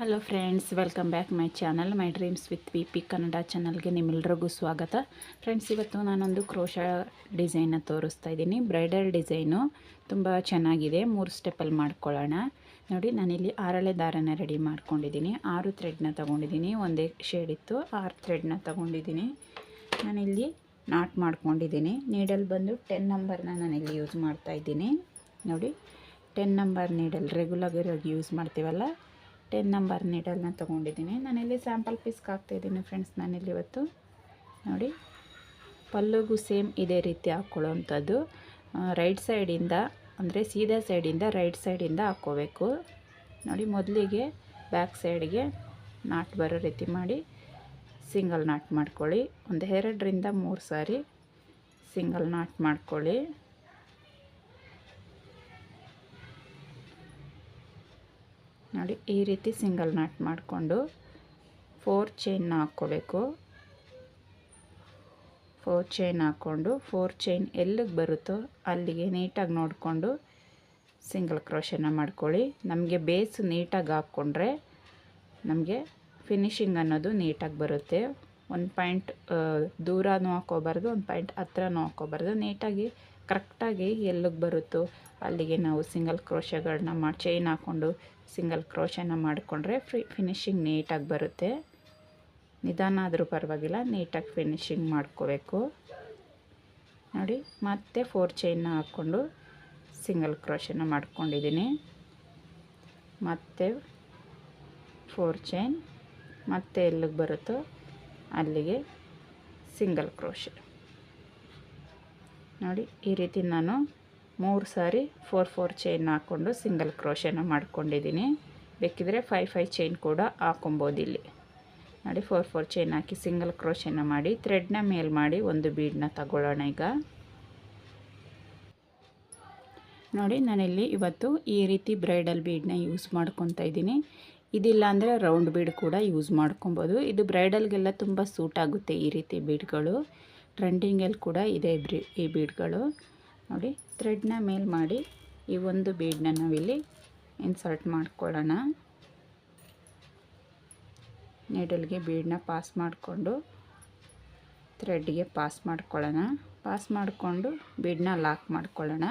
Hello friends welcome back my channel my dreams with V P Kannada ಚಾನಲ್ಗೆ ನಿಮ್ಮೆಲ್ರಿಗೂ ಸ್ವಾಗತ. Friends ಇವತ್ತು ನಾನೊಂದು ಕ್ರೋಶ ಡಿಸೈನನ್ನು ತೋರಿಸ್ತಾ ಇದ್ದೀನಿ. ಬ್ರೈಡಲ್ ಡಿಸೈನು ತುಂಬ ಚೆನ್ನಾಗಿದೆ, ಮೂರು ಸ್ಟೆಪ್ಪಲ್ಲಿ ಮಾಡ್ಕೊಳ್ಳೋಣ. ನೋಡಿ, ನಾನಿಲ್ಲಿ ಆರಳೆ ದಾರನ ರೆಡಿ ಮಾಡ್ಕೊಂಡಿದ್ದೀನಿ. ಆರು ಥ್ರೆಡ್ನ ತೊಗೊಂಡಿದ್ದೀನಿ, ಒಂದೇ ಶೇಡ್ ಇತ್ತು, ಆರು ಥ್ರೆಡ್ನ ತೊಗೊಂಡಿದ್ದೀನಿ. ನಾನಿಲ್ಲಿ ನಾಟ್ ಮಾಡ್ಕೊಂಡಿದ್ದೀನಿ. ನೀಡಲ್ ಬಂದು ಟೆನ್ ನಂಬರ್ನ ನಾನಿಲ್ಲಿ ಯೂಸ್ ಮಾಡ್ತಾ ಇದ್ದೀನಿ. ನೋಡಿ ಟೆನ್ ನಂಬರ್ ನೀಡಲ್ ರೆಗ್ಯುಲರ್ ಆಗಿ ಯೂಸ್ ಮಾಡ್ತೀವಲ್ಲ ಟೆನ್ ನಂಬರ್ ನೀಡಲ್ನ ತೊಗೊಂಡಿದ್ದೀನಿ. ನಾನಿಲ್ಲಿ ಸ್ಯಾಂಪಲ್ ಪೀಸ್ಗೆ ಹಾಕ್ತಾಯಿದ್ದೀನಿ ಫ್ರೆಂಡ್ಸ್ ನಾನಿಲ್ಲಿ ಇವತ್ತು. ನೋಡಿ, ಪಲ್ಲುಗೂ ಸೇಮ್ ಇದೇ ರೀತಿ ಹಾಕ್ಕೊಳ್ಳೋವಂಥದ್ದು ರೈಟ್ ಸೈಡಿಂದ ಅಂದರೆ ಸೀದಾ ಸೈಡಿಂದ ರೈಟ್ ಸೈಡಿಂದ ಹಾಕ್ಕೋಬೇಕು. ನೋಡಿ, ಮೊದಲಿಗೆ ಬ್ಯಾಕ್ ಸೈಡ್ಗೆ ನಾಟ್ ಬರೋ ರೀತಿ ಮಾಡಿ ಸಿಂಗಲ್ ನಾಟ್ ಮಾಡ್ಕೊಳ್ಳಿ. ಒಂದು ಎರಡರಿಂದ ಮೂರು ಸಾರಿ ಸಿಂಗಲ್ ನಾಟ್ ಮಾಡ್ಕೊಳ್ಳಿ. ನೋಡಿ, ಈ ರೀತಿ ಸಿಂಗಲ್ ನಾಟ್ ಮಾಡಿಕೊಂಡು ಫೋರ್ ಚೈನ್ನ ಹಾಕ್ಕೋಬೇಕು. ಫೋರ್ ಚೈನ್ ಹಾಕ್ಕೊಂಡು, ಫೋರ್ ಚೈನ್ ಎಲ್ಲಿಗೆ ಬರುತ್ತೋ ಅಲ್ಲಿಗೆ ನೀಟಾಗಿ ನೋಡಿಕೊಂಡು ಸಿಂಗಲ್ ಕ್ರೋಶನ ಮಾಡ್ಕೊಳ್ಳಿ. ನಮಗೆ ಬೇಸ್ ನೀಟಾಗಿ ಹಾಕ್ಕೊಂಡ್ರೆ ನಮಗೆ ಫಿನಿಶಿಂಗ್ ಅನ್ನೋದು ನೀಟಾಗಿ ಬರುತ್ತೆ. ಒಂದು ಪಾಯಿಂಟ್ ದೂರನೂ ಹಾಕ್ಕೋಬಾರ್ದು, ಒಂದು ಪಾಯಿಂಟ್ ಹತ್ರನೂ ಹಾಕ್ಕೋಬಾರ್ದು. ನೀಟಾಗಿ, ಕರೆಕ್ಟಾಗಿ ಎಲ್ಲಿಗೆ ಬರುತ್ತೋ ಅಲ್ಲಿಗೆ ನಾವು ಸಿಂಗಲ್ ಕ್ರೋಶಗಳನ್ನ ಮಾಡಿ ಚೈನ್ ಹಾಕ್ಕೊಂಡು ಸಿಂಗಲ್ ಕ್ರೋಶನ ಮಾಡಿಕೊಂಡ್ರೆ ಫ್ರೀ ಫಿನಿಶಿಂಗ್ ನೀಟಾಗಿ ಬರುತ್ತೆ. ನಿಧಾನ ಆದರೂ ಪರವಾಗಿಲ್ಲ ನೀಟಾಗಿ ಫಿನಿಶಿಂಗ್ ಮಾಡ್ಕೋಬೇಕು. ನೋಡಿ, ಮತ್ತೆ ಫೋರ್ ಚೈನ್ನ ಹಾಕ್ಕೊಂಡು ಸಿಂಗಲ್ ಕ್ರೋಶನ ಮಾಡ್ಕೊಂಡಿದ್ದೀನಿ. ಮತ್ತೆ ಫೋರ್ ಚೈನ್ ಮತ್ತೆ ಎಲ್ಲಿಗೆ ಬರುತ್ತೋ ಅಲ್ಲಿಗೆ ಸಿಂಗಲ್ ಕ್ರೋಶ ನೋಡಿ, ಈ ರೀತಿ ನಾನು ಮೂರು ಸಾರಿ ಫೋರ್ ಫೋರ್ ಚೈನ್ ಹಾಕ್ಕೊಂಡು ಸಿಂಗಲ್ ಕ್ರೋಶನ ಮಾಡ್ಕೊಂಡಿದ್ದೀನಿ. ಬೇಕಿದ್ರೆ ಫೈ ಫೈ ಚೈನ್ ಕೂಡ ಹಾಕೊಬೋದು ಇಲ್ಲಿ. ನೋಡಿ, ಫೋರ್ ಫೋರ್ ಚೈನ್ ಹಾಕಿ ಸಿಂಗಲ್ ಕ್ರೋಶನ ಮಾಡಿ ಥ್ರೆಡ್ನ ಮೇಲ್ ಮಾಡಿ ಒಂದು ಬೀಡನ್ನ ತಗೊಳ್ಳೋಣ ಈಗ. ನೋಡಿ, ನಾನಿಲ್ಲಿ ಇವತ್ತು ಈ ರೀತಿ ಬ್ರೈಡಲ್ ಬೀಡನ್ನ ಯೂಸ್ ಮಾಡ್ಕೊತಾ ಇದ್ದೀನಿ. ಇದಿಲ್ಲ ಅಂದರೆ ರೌಂಡ್ ಬೀಡ್ ಕೂಡ ಯೂಸ್ ಮಾಡ್ಕೊಬೋದು. ಇದು ಬ್ರೈಡಲ್ಗೆಲ್ಲ ತುಂಬ ಸೂಟ್ ಆಗುತ್ತೆ ಈ ರೀತಿ ಬೀಡ್ಗಳು. ಟ್ರೆಂಡಿಂಗಲ್ಲಿ ಕೂಡ ಇದೆ ಈ ಬೀಡ್ಗಳು. ನೋಡಿ ಥ್ರೆಡ್ನ ಮೇಲ್ ಮಾಡಿ ಈ ಒಂದು ಬೀಡನ್ನ ನಾವಿಲ್ಲಿ ಇನ್ಸರ್ಟ್ ಮಾಡ್ಕೊಳ್ಳೋಣ. ನೀಡಲ್ಗೆ ಬೀಡನ್ನ ಪಾಸ್ ಮಾಡಿಕೊಂಡು ಥ್ರೆಡ್ಗೆ ಪಾಸ್ ಮಾಡ್ಕೊಳ್ಳೋಣ. ಪಾಸ್ ಮಾಡಿಕೊಂಡು ಬೀಡನ್ನ ಲಾಕ್ ಮಾಡ್ಕೊಳ್ಳೋಣ.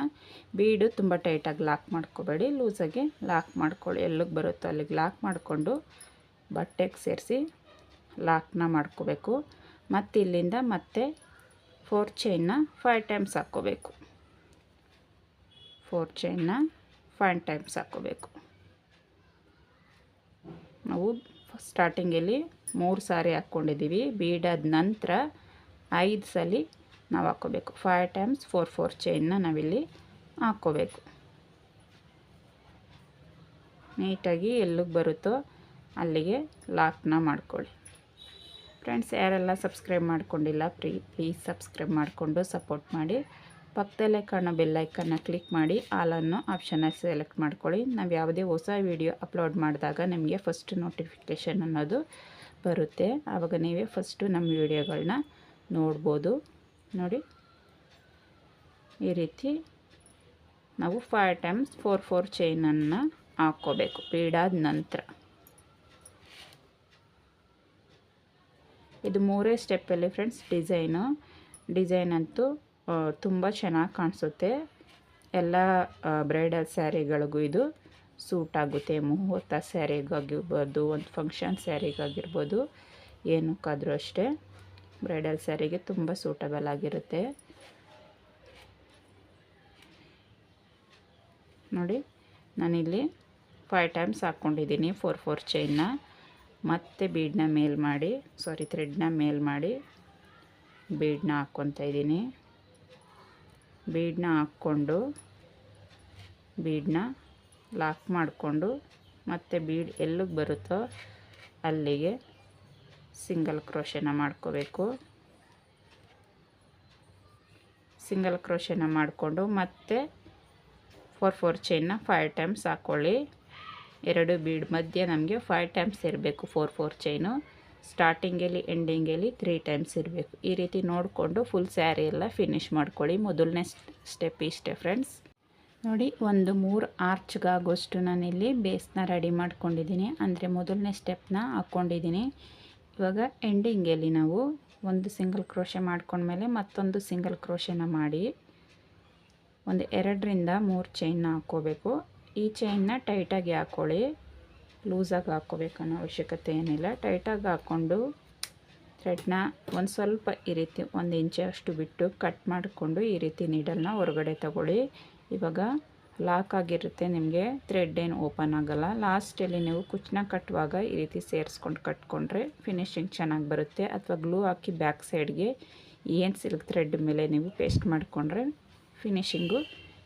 ಬೀಡು ತುಂಬ ಟೈಟಾಗಿ ಲಾಕ್ ಮಾಡ್ಕೋಬೇಡಿ. ಲೂಸಾಗಿ ಲಾಕ್ ಮಾಡ್ಕೊಳ್ಳಿ. ಎಲ್ಲಿಗೆ ಬರುತ್ತೋ ಅಲ್ಲಿಗೆ ಲಾಕ್ ಮಾಡಿಕೊಂಡು ಬಟ್ಟೆಗೆ ಸೇರಿಸಿ ಲಾಕ್ನ ಮಾಡ್ಕೋಬೇಕು. ಮತ್ತು ಇಲ್ಲಿಂದ ಮತ್ತೆ ಫೋರ್ ಚೈನ್ನ ಫೈವ್ ಟೈಮ್ಸ್ ಹಾಕ್ಕೋಬೇಕು. ಫೋರ್ ಚೈನ್ನ ಫೈವ್ ಟೈಮ್ಸ್ ಹಾಕೋಬೇಕು ನಾವು ಸ್ಟಾರ್ಟಿಂಗಲ್ಲಿ ಮೂರು ಸಾರಿ ಹಾಕ್ಕೊಂಡಿದ್ದೀವಿ. ಬೀಡಾದ ನಂತರ ಐದು ಸಲ ನಾವು ಹಾಕ್ಕೋಬೇಕು. ಫೈವ್ ಟೈಮ್ಸ್ ಫೋರ್ ಫೋರ್ ಚೈನ್ನ ನಾವಿಲ್ಲಿ ಹಾಕ್ಕೋಬೇಕು. ನೀಟಾಗಿ ಎಲ್ಲಿಗೆ ಬರುತ್ತೋ ಅಲ್ಲಿಗೆ ಲಾಕ್ನ ಮಾಡ್ಕೊಳ್ಳಿ. ಫ್ರೆಂಡ್ಸ್, ಯಾರೆಲ್ಲ ಸಬ್ಸ್ಕ್ರೈಬ್ ಮಾಡ್ಕೊಂಡಿಲ್ಲ, ಪ್ರೀ, ಪ್ಲೀಸ್ ಸಬ್ಸ್ಕ್ರೈಬ್ ಮಾಡಿಕೊಂಡು ಸಪೋರ್ಟ್ ಮಾಡಿ. ಪಕ್ಕದಲ್ಲೇ ಕಾಣೋ ಬೆಲ್ಲೈಕನ್ನ ಕ್ಲಿಕ್ ಮಾಡಿ ಆಲನ್ನು ಆಪ್ಷನ್ನ ಸೆಲೆಕ್ಟ್ ಮಾಡ್ಕೊಳ್ಳಿ. ನಾವು ಯಾವುದೇ ಹೊಸ ವೀಡಿಯೋ ಅಪ್ಲೋಡ್ ಮಾಡಿದಾಗ ನಿಮಗೆ ಫಸ್ಟ್ ನೋಟಿಫಿಕೇಷನ್ ಅನ್ನೋದು ಬರುತ್ತೆ. ಆವಾಗ ನೀವೇ ಫಸ್ಟು ನಮ್ಮ ವೀಡಿಯೋಗಳನ್ನ ನೋಡ್ಬೋದು. ನೋಡಿ. ಈ ರೀತಿ ನಾವು ಫೈವ್ ಟೈಮ್ಸ್ ಫೋರ್ ಫೋರ್ ಚೈನನ್ನು ಹಾಕ್ಕೋಬೇಕು. ಪೀಡಾದ ನಂತರ. ಇದು ಮೂರೇ ಸ್ಟೆಪ್ಪಲ್ಲಿ ಫ್ರೆಂಡ್ಸ್ ಡಿಸೈನು ಡಿಸೈನ್ ಅಂತೂ ತುಂಬ ಚೆನ್ನಾಗಿ ಕಾಣಿಸುತ್ತೆ. ಎಲ್ಲ ಬ್ರೈಡಲ್ ಸ್ಯಾರಿಗಳಿಗೂ ಇದು ಸೂಟ್ ಆಗುತ್ತೆ. ಮುಹೂರ್ತ ಸ್ಯಾರಿಗಾಗಿರ್ಬೋದು, ಒಂದು ಫಂಕ್ಷನ್ ಸ್ಯಾರಿಗಾಗಿರ್ಬೋದು, ಏನಕ್ಕಾದರೂ ಅಷ್ಟೇ. ಬ್ರೈಡಲ್ ಸ್ಯಾರಿಗೆ ತುಂಬ ಸೂಟಬಲ್ ಆಗಿರುತ್ತೆ. ನೋಡಿ, ನಾನಿಲ್ಲಿ ಫೈವ್ ಟೈಮ್ಸ್ ಹಾಕ್ಕೊಂಡಿದ್ದೀನಿ, ಫೋರ್ ಫೋರ್ ಚೈನ್ನ. ಮತ್ತೆ ಬೀಡನ್ನ ಮೇಲ್ ಮಾಡಿ, ಸಾರಿ, ಥ್ರೆಡ್ನ ಮೇಲ್ ಮಾಡಿ ಬೀಡನ್ನ ಹಾಕ್ಕೊತಾ ಇದ್ದೀನಿ. ಬೀಡನ್ನ ಹಾಕ್ಕೊಂಡು, ಬೀಡನ್ನ ಲಾಕ್ ಮಾಡಿಕೊಂಡು ಮತ್ತು ಬೀಡ್ ಎಲ್ಲಿಗೆ ಬರುತ್ತೋ ಅಲ್ಲಿಗೆ ಸಿಂಗಲ್ ಕ್ರೋಶನ ಮಾಡ್ಕೋಬೇಕು. ಸಿಂಗಲ್ ಕ್ರೋಶನ ಮಾಡಿಕೊಂಡು ಮತ್ತೆ ಫೋರ್ ಫೋರ್ ಚೈನ್ನ ಫೈವ್ ಟೈಮ್ಸ್ ಹಾಕ್ಕೊಳ್ಳಿ ಎರಡು ಬೀಡ್ ಮಧ್ಯೆ ನಮಗೆ ಫೈವ್ ಟೈಮ್ಸ್ ಇರಬೇಕು ಫೋರ್ ಫೋರ್ ಚೈನು ಸ್ಟಾರ್ಟಿಂಗಲ್ಲಿ ಎಂಡಿಂಗಲ್ಲಿ ತ್ರೀ ಟೈಮ್ಸ್ ಇರಬೇಕು. ಈ ರೀತಿ ನೋಡಿಕೊಂಡು ಫುಲ್ ಸ್ಯಾರಿ ಎಲ್ಲ ಫಿನಿಷ್ ಮಾಡ್ಕೊಳ್ಳಿ. ಮೊದಲನೇ ಸ್ಟೆಪ್ ಇಷ್ಟೇ ಫ್ರೆಂಡ್ಸ್ ನೋಡಿ, ಒಂದು ಮೂರು ಆರ್ಚ್ಗಾಗೋಷ್ಟು ನಾನಿಲ್ಲಿ ಬೇಸ್ನ ರೆಡಿ ಮಾಡ್ಕೊಂಡಿದ್ದೀನಿ. ಅಂದರೆ ಮೊದಲನೇ ಸ್ಟೆಪ್ನ ಹಾಕ್ಕೊಂಡಿದ್ದೀನಿ. ಇವಾಗ ಎಂಡಿಂಗಲ್ಲಿ ನಾವು ಒಂದು ಸಿಂಗಲ್ ಕ್ರೋಶೆ ಮಾಡ್ಕೊಂಡ್ಮೇಲೆ ಮತ್ತೊಂದು ಸಿಂಗಲ್ ಕ್ರೋಶೆನ ಮಾಡಿ ಒಂದು ಎರಡರಿಂದ ಮೂರು ಚೈನ್ನ ಹಾಕ್ಕೋಬೇಕು. ಈ ಚೈನ್ನ ಟೈಟಾಗಿ ಹಾಕ್ಕೊಳ್ಳಿ. ಲೂಸಾಗಿ ಹಾಕ್ಕೋಬೇಕು ಅನ್ನೋ ಅವಶ್ಯಕತೆ ಏನಿಲ್ಲ. ಟೈಟಾಗಿ ಹಾಕ್ಕೊಂಡು ಥ್ರೆಡ್ನ ಒಂದು ಸ್ವಲ್ಪ ಈ ರೀತಿ ಒಂದು ಅಷ್ಟು ಬಿಟ್ಟು ಕಟ್ ಮಾಡಿಕೊಂಡು ಈ ರೀತಿ ನೀಡಲ್ನ ಹೊರಗಡೆ ತಗೊಳ್ಳಿ. ಇವಾಗ ಲಾಕ್ ಆಗಿರುತ್ತೆ ನಿಮಗೆ ಥ್ರೆಡ್ ಏನು ಓಪನ್ ಆಗೋಲ್ಲ. ಲಾಸ್ಟಲ್ಲಿ ನೀವು ಕುಚ್ಚನ್ನ ಕಟ್ಟುವಾಗ ಈ ರೀತಿ ಸೇರಿಸ್ಕೊಂಡು ಕಟ್ಕೊಂಡ್ರೆ ಫಿನಿಶಿಂಗ್ ಚೆನ್ನಾಗಿ ಬರುತ್ತೆ. ಅಥವಾ ಗ್ಲೂ ಹಾಕಿ ಬ್ಯಾಕ್ ಸೈಡ್ಗೆ ಏನು ಸಿಲ್ಕ್ ಥ್ರೆಡ್ ಮೇಲೆ ನೀವು ಪೇಸ್ಟ್ ಮಾಡಿಕೊಂಡ್ರೆ ಫಿನಿಶಿಂಗು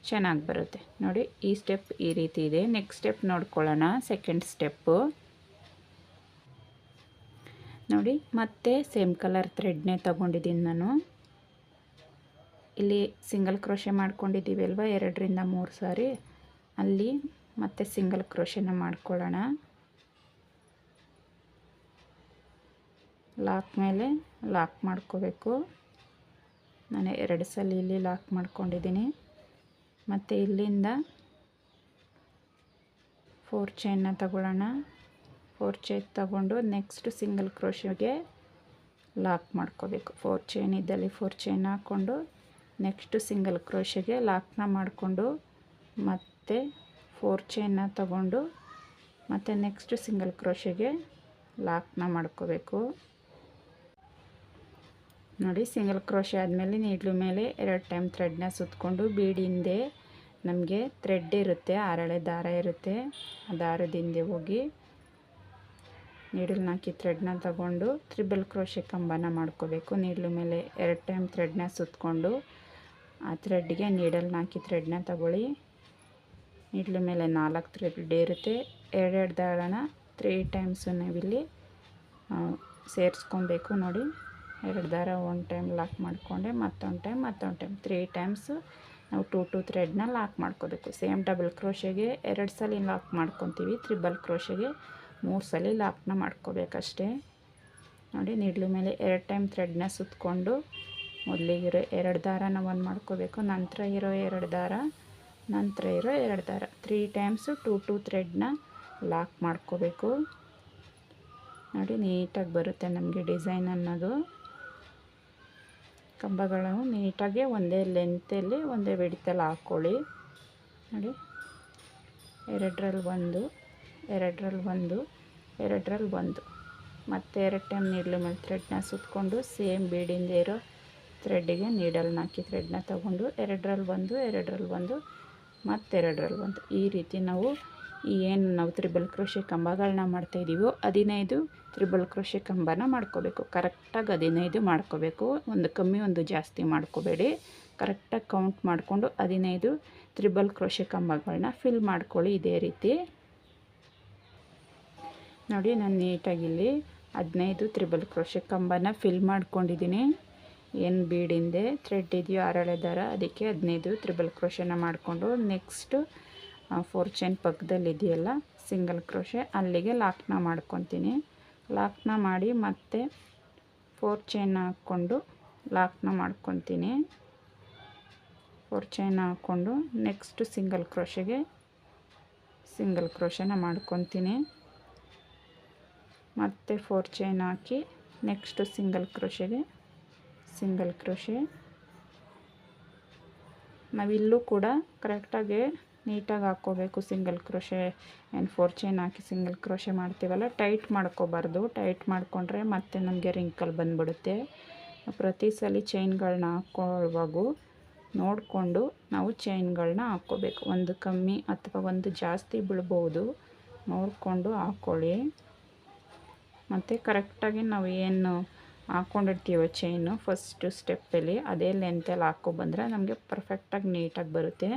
ಚೆನ್ನಾಗಿ ಬರುತ್ತೆ. ನೋಡಿ, ಈ ಸ್ಟೆಪ್ ಈ ರೀತಿ ಇದೆ. ನೆಕ್ಸ್ಟ್ ಸ್ಟೆಪ್ ನೋಡ್ಕೊಳ್ಳೋಣ. ಸೆಕೆಂಡ್ ಸ್ಟೆಪ್ಪು ನೋಡಿ, ಮತ್ತೆ ಸೇಮ್ ಕಲರ್ ಥ್ರೆಡ್ನೇ ತಗೊಂಡಿದ್ದೀನಿ ನಾನು. ಇಲ್ಲಿ ಸಿಂಗಲ್ ಕ್ರೋಶೆ ಮಾಡ್ಕೊಂಡಿದ್ದೀವಿ ಅಲ್ವಾ? ಎರಡರಿಂದ ಮೂರು ಸಾರಿ. ಅಲ್ಲಿ ಮತ್ತೆ ಸಿಂಗಲ್ ಕ್ರೋಶೆನ ಮಾಡ್ಕೊಳ್ಳೋಣ. ಲಾಕ್ ಮೇಲೆ ಲಾಕ್ ಮಾಡ್ಕೋಬೇಕು. ನಾನು ಎರಡು ಸಲ ಇಲ್ಲಿ ಲಾಕ್ ಮಾಡ್ಕೊಂಡಿದ್ದೀನಿ. ಮತ್ತು ಇಲ್ಲಿಂದ ಫೋರ್ ಚೈನ್ನ ತಗೊಳ್ಳೋಣ. ಫೋರ್ ಚೈನ್ ತಗೊಂಡು ನೆಕ್ಸ್ಟ್ ಸಿಂಗಲ್ ಕ್ರೋಶಿಗೆ ಲಾಕ್ ಮಾಡ್ಕೋಬೇಕು. ಫೋರ್ ಚೈನ್ ಇದ್ದಲ್ಲಿ ಫೋರ್ ಚೈನ್ ಹಾಕ್ಕೊಂಡು ನೆಕ್ಸ್ಟ್ ಸಿಂಗಲ್ ಕ್ರೋಶಿಗೆ ಲಾಕ್ನ ಮಾಡಿಕೊಂಡು ಮತ್ತು ಫೋರ್ ಚೈನ್ನ ತಗೊಂಡು ಮತ್ತು ನೆಕ್ಸ್ಟ್ ಸಿಂಗಲ್ ಕ್ರೋಶಿಗೆ ಲಾಕ್ನ ಮಾಡ್ಕೋಬೇಕು. ನೋಡಿ ಸಿಂಗಲ್ ಕ್ರೋಶೆ ಆದಮೇಲೆ ನೀಡ್ಲು ಮೇಲೆ ಎರಡು ಟೈಮ್ ಥ್ರೆಡ್ನ ಸುತ್ತಕೊಂಡು ಬೀಡಿಂದೆ ನಮಗೆ ಥ್ರೆಡ್ ಇರುತ್ತೆ ಆರಳೆ ದಾರ ಇರುತ್ತೆ. ಆ ದಾರದಿಂದ ಹೋಗಿ ನೀಡಲ್ನ ಹಾಕಿ ಥ್ರೆಡ್ನ ತಗೊಂಡು ತ್ರಿಬಲ್ ಕ್ರೋಶೆ ಕಂಬನ ಮಾಡ್ಕೋಬೇಕು. ನೀಡ್ಲು ಮೇಲೆ ಎರಡು ಟೈಮ್ ಥ್ರೆಡ್ನ ಸುತ್ತಕೊಂಡು ಆ ಥ್ರೆಡ್ಗೆ ನೀಡಲ್ನ ಹಾಕಿ ಥ್ರೆಡ್ನ ತಗೊಳ್ಳಿ. ನೀಡ್ಲು ಮೇಲೆ ನಾಲ್ಕು ಥ್ರೆಡ್ ಇರುತ್ತೆ. ಎರಡೆರಡು ದಾರನ ತ್ರೀ ಟೈಮ್ಸು ನಾವಿಲ್ಲಿ ಸೇರಿಸ್ಕೊಬೇಕು ನೋಡಿ. ಎರಡು ದಾರ ಒಂದು ಟೈಮ್ ಲಾಕ್ ಮಾಡಿಕೊಂಡೆ, ಮತ್ತೊಂದು ಟೈಮ್ ಮತ್ತೊಂದು ಟೈಮ್ ತ್ರೀ ಟೈಮ್ಸು ನಾವು ಟೂ ಟು ಥ್ರೆಡ್ನ ಲಾಕ್ ಮಾಡ್ಕೋಬೇಕು. ಸೇಮ್ ಡಬಲ್ ಕ್ರೋಶೆಗೆ ಎರಡು ಸಲ ಲಾಕ್ ಮಾಡ್ಕೊತೀವಿ, ತ್ರಿಬಲ್ ಕ್ರೋಶೆಗೆ ಮೂರು ಸಲ ಲಾಕ್ನ ಮಾಡ್ಕೋಬೇಕಷ್ಟೇ. ನೋಡಿ, ನಿಡ್ಲು ಮೇಲೆ ಎರಡು ಟೈಮ್ ಥ್ರೆಡ್ನ ಸುತ್ತಕೊಂಡು ಮೊದಲಿಗಿರೋ ಎರಡು ದಾರನ ಒಂದು ಮಾಡ್ಕೋಬೇಕು, ನಂತರ ಇರೋ ಎರಡು ದಾರ, ನಂತರ ಇರೋ ಎರಡು ದಾರ. ತ್ರೀ ಟೈಮ್ಸು ಟೂ ಟು ಥ್ರೆಡ್ನ ಲಾಕ್ ಮಾಡ್ಕೋಬೇಕು. ನೋಡಿ, ನೀಟಾಗಿ ಬರುತ್ತೆ ನಮಗೆ ಡಿಸೈನ್ ಅನ್ನೋದು. ಕಂಬಗಳು ನೀಟಾಗಿ ಒಂದೇ ಲೆಂತಲ್ಲಿ ಒಂದೇ ಬಿಡಿತಲ್ಲಿ ಹಾಕ್ಕೊಳ್ಳಿ ನೋಡಿ. ಎರಡರಲ್ಲಿ ಒಂದು ಎರಡರಲ್ಲಿ ಒಂದು ಎರಡರಲ್ಲಿ ಒಂದು. ಮತ್ತು ಎರಡು ಟೈಮ್ ನೀಡ್ಲು ಮೇಲೆ ಥ್ರೆಡ್ನ ಸುತ್ತಕೊಂಡು ಸೇಮ್ ಬೀಡಿಂದ ಇರೋ ಥ್ರೆಡ್ಡಿಗೆ ನೀಡಲ್ನ ಹಾಕಿ ಥ್ರೆಡ್ನ ತಗೊಂಡು ಎರಡರಲ್ಲಿ ಒಂದು ಎರಡರಲ್ಲಿ ಒಂದು, ಮತ್ತೆರಡರಲ್ಲಿ ಒಂದು. ಈ ರೀತಿ ನಾವು ಈ ಏನು ನಾವು ತ್ರಿಬಲ್ ಕ್ರೋಶೆ ಕಂಬಗಳನ್ನ ಮಾಡ್ತಾಯಿದ್ದೀವೋ ಹದಿನೈದು ತ್ರಿಬಲ್ ಕ್ರೋಶೆ ಕಂಬನ ಮಾಡ್ಕೋಬೇಕು. ಕರೆಕ್ಟಾಗಿ ಹದಿನೈದು ಮಾಡ್ಕೋಬೇಕು. ಒಂದು ಕಮ್ಮಿ, ಒಂದು ಜಾಸ್ತಿ ಮಾಡ್ಕೋಬೇಡಿ. ಕರೆಕ್ಟಾಗಿ ಕೌಂಟ್ ಮಾಡಿಕೊಂಡು ಹದಿನೈದು ತ್ರಿಬಲ್ ಕ್ರೋಶೆ ಕಂಬಗಳನ್ನ ಫಿಲ್ ಮಾಡ್ಕೊಳ್ಳಿ ಇದೇ ರೀತಿ. ನೋಡಿ, ನಾನು ನೀಟಾಗಿ ಇಲ್ಲಿ ಹದಿನೈದು ತ್ರಿಬಲ್ ಕ್ರೋಶೆ ಕಂಬನ ಫಿಲ್ ಮಾಡ್ಕೊಂಡಿದ್ದೀನಿ. ಏನು ಬೀಡಿಂದೆ ಥ್ರೆಡ್ ಇದೆಯೋ ಅರಳೆ ದಾರ ಅದಕ್ಕೆ ಹದಿನೈದು ತ್ರಿಬಲ್ ಕ್ರೋಶನ ಮಾಡಿಕೊಂಡು ನೆಕ್ಸ್ಟು ಫೋರ್ ಚೈನ್ ಪಕ್ಕದಲ್ಲಿ ಇದೆಯಲ್ಲ ಸಿಂಗಲ್ ಕ್ರೋಶೆ ಅಲ್ಲಿಗೆ ಲಾಕ್ನ ಮಾಡ್ಕೊತೀನಿ. ಲಾಕ್ನ ಮಾಡಿ ಮತ್ತೆ ಫೋರ್ ಚೈನ್ ಹಾಕ್ಕೊಂಡು ಲಾಕ್ನ ಮಾಡ್ಕೊತೀನಿ. ಫೋರ್ ಚೈನ್ ಹಾಕ್ಕೊಂಡು ನೆಕ್ಸ್ಟ್ ಸಿಂಗಲ್ ಕ್ರೋಶೆಗೆ ಸಿಂಗಲ್ ಕ್ರೋಶೆನ ಮಾಡ್ಕೊತೀನಿ. ಮತ್ತೆ ಫೋರ್ ಚೈನ್ ಹಾಕಿ ನೆಕ್ಸ್ಟು ಸಿಂಗಲ್ ಕ್ರೋಶೆಗೆ ಸಿಂಗಲ್ ಕ್ರೋಶೆ ನಾವಿಲ್ಲೂ ಕೂಡ ಕರೆಕ್ಟಾಗಿ ನೀಟಾಗಿ ಹಾಕ್ಕೋಬೇಕು single crochet and four chain hockey single crochet ಮಾಡ್ತೀವಲ್ಲ ಟೈಟ್ ಮಾಡ್ಕೋಬಾರ್ದು. ಟೈಟ್ ಮಾಡಿಕೊಂಡ್ರೆ ಮತ್ತೆ ನಮಗೆ ರಿಂಕಲ್ ಬಂದುಬಿಡುತ್ತೆ. ಪ್ರತಿ ಸಲ ಚೈನ್ಗಳನ್ನ ಹಾಕ್ಕೊಳ್ಳುವಾಗೂ ನೋಡಿಕೊಂಡು ನಾವು ಚೈನ್ಗಳನ್ನ ಹಾಕ್ಕೋಬೇಕು. ಒಂದು ಕಮ್ಮಿ ಅಥವಾ ಒಂದು ಜಾಸ್ತಿ ಬೀಳ್ಬೋದು. ನೋಡಿಕೊಂಡು ಹಾಕ್ಕೊಳ್ಳಿ. ಮತ್ತು ಕರೆಕ್ಟಾಗಿ ನಾವು ಏನು ಹಾಕ್ಕೊಂಡಿರ್ತೀವೋ ಚೈನು ಫಸ್ಟು ಸ್ಟೆಪ್ಪಲ್ಲಿ ಅದೇ ಲೆಂತಲ್ಲಿ ಹಾಕ್ಕೊಬಂದ್ರೆ ನಮಗೆ ಪರ್ಫೆಕ್ಟಾಗಿ ನೀಟಾಗಿ ಬರುತ್ತೆ.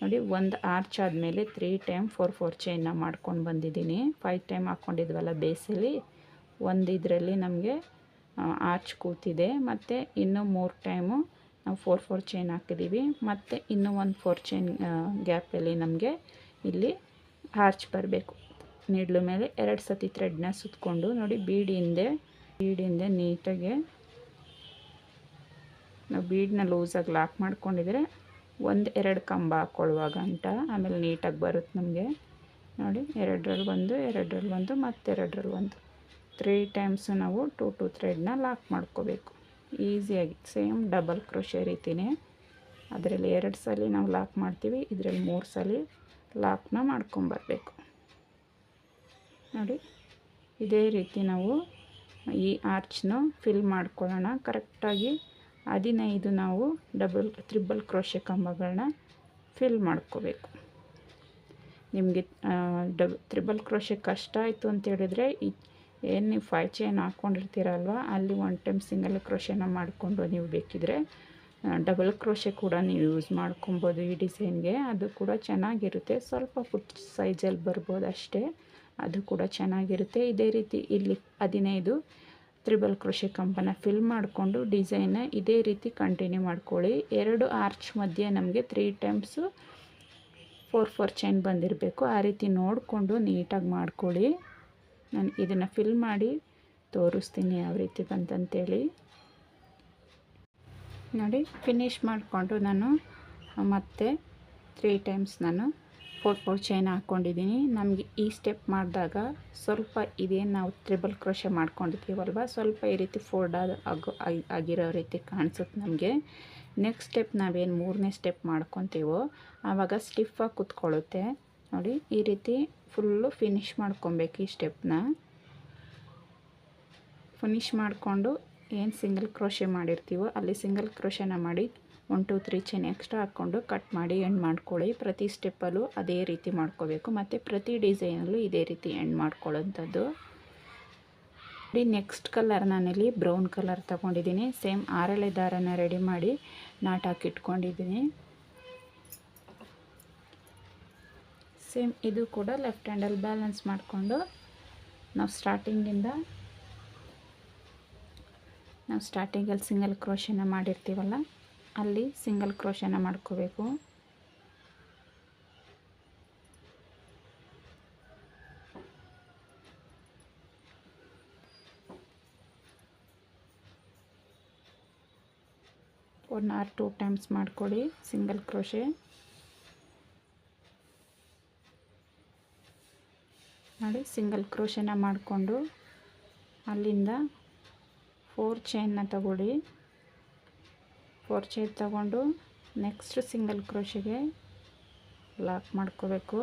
ನೋಡಿ, ಒಂದು ಆರ್ಚ್ ಆದಮೇಲೆ ತ್ರೀ ಟೈಮ್ ಫೋರ್ ಫೋರ್ ಚೈನ್ನ ಮಾಡ್ಕೊಂಡು ಬಂದಿದ್ದೀನಿ. ಫೈವ್ ಟೈಮ್ ಹಾಕ್ಕೊಂಡಿದ್ವಲ್ಲ ಬೇಸಲ್ಲಿ ಒಂದು ಇದರಲ್ಲಿ ನಮಗೆ ಆರ್ಚ್ ಕೂತಿದೆ. ಮತ್ತು ಇನ್ನೂ ಮೂರು ಟೈಮು ನಾವು ಫೋರ್ ಫೋರ್ ಚೈನ್ ಹಾಕಿದ್ದೀವಿ ಮತ್ತು ಇನ್ನೂ ಒಂದು ಫೋರ್ ಚೈನ್ ಗ್ಯಾಪಲ್ಲಿ ನಮಗೆ ಇಲ್ಲಿ ಆರ್ಚ್ ಬರಬೇಕು. ನೀಡ್ಲು ಮೇಲೆ ಎರಡು ಸತಿ ಥ್ರೆಡ್ನ ಸುತ್ತಕೊಂಡು ನೋಡಿ ಬೀಡಿಂದೆ ಬೀಡಿಂದೆ ನೀಟಾಗೆ ನಾವು ಬೀಡನ್ನ ಲೂಸಾಗಿ ಲಾಕ್ ಮಾಡ್ಕೊಂಡಿದ್ರೆ ಒಂದು ಎರಡು ಕಂಬ ಹಾಕ್ಕೊಳ್ಳುವಾಗ ಗಂಟ ಆಮೇಲೆ ನೀಟಾಗಿ ಬರುತ್ತೆ ನಮಗೆ. ನೋಡಿ, ಎರಡರಲ್ಲಿ ಒಂದು ಎರಡರಲ್ಲಿ ಒಂದು, ಮತ್ತೆರಡರಲ್ಲಿ ಒಂದು. ತ್ರೀ ಟೈಮ್ಸು ನಾವು ಟೂ ಟು ಥ್ರೆಡ್ನ ಲಾಕ್ ಮಾಡ್ಕೋಬೇಕು. ಈಸಿಯಾಗಿ ಸೇಮ್ ಡಬಲ್ ಕ್ರೋಶೆ ರೀತಿಯೇ ಅದರಲ್ಲಿ ಎರಡು ಸಲ ನಾವು ಲಾಕ್ ಮಾಡ್ತೀವಿ, ಇದರಲ್ಲಿ ಮೂರು ಸಲ ಲಾಕ್ನ ಮಾಡ್ಕೊಂಬರ್ಬೇಕು ನೋಡಿ, ಇದೇ ರೀತಿ ನಾವು ಈ ಆರ್ಚ್ನ ಫಿಲ್ ಮಾಡ್ಕೊಳ್ಳೋಣ. ಕರೆಕ್ಟಾಗಿ ಹದಿನೈದು ನಾವು ಡಬಲ್ ತ್ರಿಬಲ್ ಕ್ರೋಶೆ ಕಂಬಗಳನ್ನ ಫಿಲ್ ಮಾಡ್ಕೋಬೇಕು. ನಿಮಗೆ ಡಬ್ ತ್ರಿಬಲ್ ಕ್ರೋಶೆ ಕಷ್ಟ ಆಯಿತು ಅಂತ ಹೇಳಿದ್ರೆ ಏನು ನೀವು ಫೈ ಚೈನ್ ಹಾಕ್ಕೊಂಡಿರ್ತೀರಲ್ವ ಅಲ್ಲಿ ಒನ್ ಟೈಮ್ ಸಿಂಗಲ್ ಕ್ರೋಶೆನ ಮಾಡಿಕೊಂಡು ನೀವು ಬೇಕಿದ್ರೆ ಡಬಲ್ ಕ್ರೋಶೆ ಕೂಡ ನೀವು ಯೂಸ್ ಮಾಡ್ಕೊಬೋದು ಈ ಡಿಸೈನ್ಗೆ ಅದು ಕೂಡ ಚೆನ್ನಾಗಿರುತ್ತೆ. ಸ್ವಲ್ಪ ಫುಟ್ ಸೈಜಲ್ಲಿ ಬರ್ಬೋದು ಅಷ್ಟೇ. ಅದು ಕೂಡ ಚೆನ್ನಾಗಿರುತ್ತೆ. ಇದೇ ರೀತಿ ಇಲ್ಲಿ ಹದಿನೈದು ತ್ರಿಬಲ್ ಕೃಷಿ ಕಂಪನ ಫಿಲ್ ಮಾಡಿಕೊಂಡು ಡಿಸೈನ್ನ ಇದೇ ರೀತಿ ಕಂಟಿನ್ಯೂ ಮಾಡ್ಕೊಳ್ಳಿ. ಎರಡು ಆರ್ಚ್ ಮಧ್ಯೆ ನಮಗೆ three times four four chain ಬಂದಿರಬೇಕು. ಆ ರೀತಿ ನೋಡಿಕೊಂಡು ನೀಟಾಗಿ ಮಾಡ್ಕೊಳ್ಳಿ. ನಾನು ಇದನ್ನು ಫಿಲ್ ಮಾಡಿ ತೋರಿಸ್ತೀನಿ ಯಾವ ರೀತಿ ಬಂತಂತೇಳಿ. ನೋಡಿ ಫಿನಿಶ್ ಮಾಡಿಕೊಂಡು ನಾನು ಮತ್ತೆ ತ್ರೀ ಟೈಮ್ಸ್ ನಾನು ಫೋರ್ ಫೋರ್ ಚೈನ್ ಹಾಕ್ಕೊಂಡಿದ್ದೀನಿ ನಮಗೆ ಈ ಸ್ಟೆಪ್ ಮಾಡಿದಾಗ ಸ್ವಲ್ಪ ಇದೇನು ನಾವು ತ್ರಿಬಲ್ ಕ್ರೋಶೆ ಮಾಡ್ಕೊಂಡಿರ್ತೀವಲ್ವ ಸ್ವಲ್ಪ ಈ ರೀತಿ ಫೋಲ್ಡ್ ಆಗೋ ಆಗಿರೋ ರೀತಿ ಕಾಣಿಸುತ್ತೆ ನಮಗೆ. ನೆಕ್ಸ್ಟ್ ಸ್ಟೆಪ್ ನಾವೇನು ಮೂರನೇ ಸ್ಟೆಪ್ ಮಾಡ್ಕೊತೀವೋ, ಆವಾಗ ಸ್ಟಿಫಾಗಿ ಕುತ್ಕೊಳ್ಳುತ್ತೆ. ನೋಡಿ, ಈ ರೀತಿ ಫುಲ್ಲು ಫಿನಿಶ್ ಮಾಡ್ಕೊಬೇಕು ಈ ಸ್ಟೆಪ್ನ ಫಿನಿಶ್ ಮಾಡಿಕೊಂಡು ಏನು ಸಿಂಗಲ್ ಕ್ರೋಶೆ ಮಾಡಿರ್ತೀವೋ, ಅಲ್ಲಿ ಸಿಂಗಲ್ ಕ್ರೋಶೆನ ಮಾಡಿ one two three chain extra ಹಾಕ್ಕೊಂಡು ಕಟ್ ಮಾಡಿ ಎಂಡ್ ಮಾಡ್ಕೊಳ್ಳಿ. ಪ್ರತಿ ಸ್ಟೆಪ್ಪಲ್ಲೂ ಅದೇ ರೀತಿ ಮಾಡ್ಕೋಬೇಕು. ಮತ್ತು ಪ್ರತಿ ಡಿಸೈನಲ್ಲೂ ಇದೇ ರೀತಿ ಎಂಡ್ ಮಾಡ್ಕೊಳ್ಳೋಂಥದ್ದು ನೋಡಿ ನೆಕ್ಸ್ಟ್ ಕಲರ್ ನಾನಿಲ್ಲಿ ಬ್ರೌನ್ ಕಲರ್ ತೊಗೊಂಡಿದ್ದೀನಿ. ಸೇಮ್ ಆರಳೆ ದಾರನ ರೆಡಿ ಮಾಡಿ ನಾಟ್ ಹಾಕಿಟ್ಕೊಂಡಿದ್ದೀನಿ. ಸೇಮ್ ಇದು ಕೂಡ ಲೆಫ್ಟ್ ಹ್ಯಾಂಡಲ್ ಬ್ಯಾಲೆನ್ಸ್ ಮಾಡಿಕೊಂಡು ನಾವು ಸ್ಟಾರ್ಟಿಂಗಿಂದ ನಾವು ಸ್ಟಾರ್ಟಿಂಗಲ್ಲಿ ಸಿಂಗಲ್ ಕ್ರೋಶನ ಮಾಡಿರ್ತೀವಲ್ಲ? ಅಲ್ಲಿ ಸಿಂಗಲ್ ಕ್ರೋಶನ ಮಾಡ್ಕೋಬೇಕು. ಒನ್ ಆರ್ ಟೂ ಟೈಮ್ಸ್ ಮಾಡ್ಕೊಳ್ಳಿ ಸಿಂಗಲ್ ಕ್ರೋಶೆ. ನೋಡಿ ಸಿಂಗಲ್ ಕ್ರೋಶನ ಮಾಡಿಕೊಂಡು ಅಲ್ಲಿಂದ ಫೋರ್ ಚೈನ್ನ ತಗೊಳ್ಳಿ. ಫೋರ್ ಚೈನ್ ತಗೊಂಡು ನೆಕ್ಸ್ಟ್ ಸಿಂಗಲ್ ಕ್ರೋಶಿಗೆ ಲಾಕ್ ಮಾಡ್ಕೋಬೇಕು.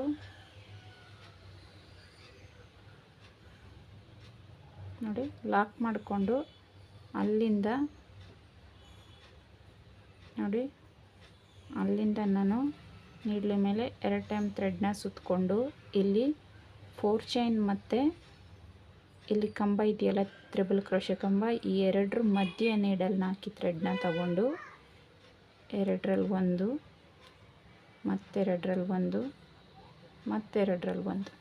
ನೋಡಿ, ಲಾಕ್ ಮಾಡಿಕೊಂಡು ಅಲ್ಲಿಂದ ನೋಡಿ, ಅಲ್ಲಿಂದ ನಾನು ನೀಡ್ಲ ಮೇಲೆ ಎರಡು ಟೈಮ್ ಥ್ರೆಡ್ನ ಸುತ್ತಕೊಂಡು ಇಲ್ಲಿ ಫೋರ್ ಚೈನ್ ಮತ್ತು ಇಲ್ಲಿ ಕಂಬ ಇದೆಯಲ್ಲ, ತ್ರಿಬಲ್ ಕ್ರೋಶೆ ಕಂಬ, ಈ ಎರಡರ ಮಧ್ಯೆ ನೀಡಲ್ಲಿ ಹಾಕಿ ಥ್ರೆಡ್ನ ತಗೊಂಡು ಎರಡರಲ್ಲಿ ಒಂದು ಮತ್ತೆರಡರಲ್ಲಿ ಒಂದು ಮತ್ತೆರಡರಲ್ಲಿ ಒಂದು.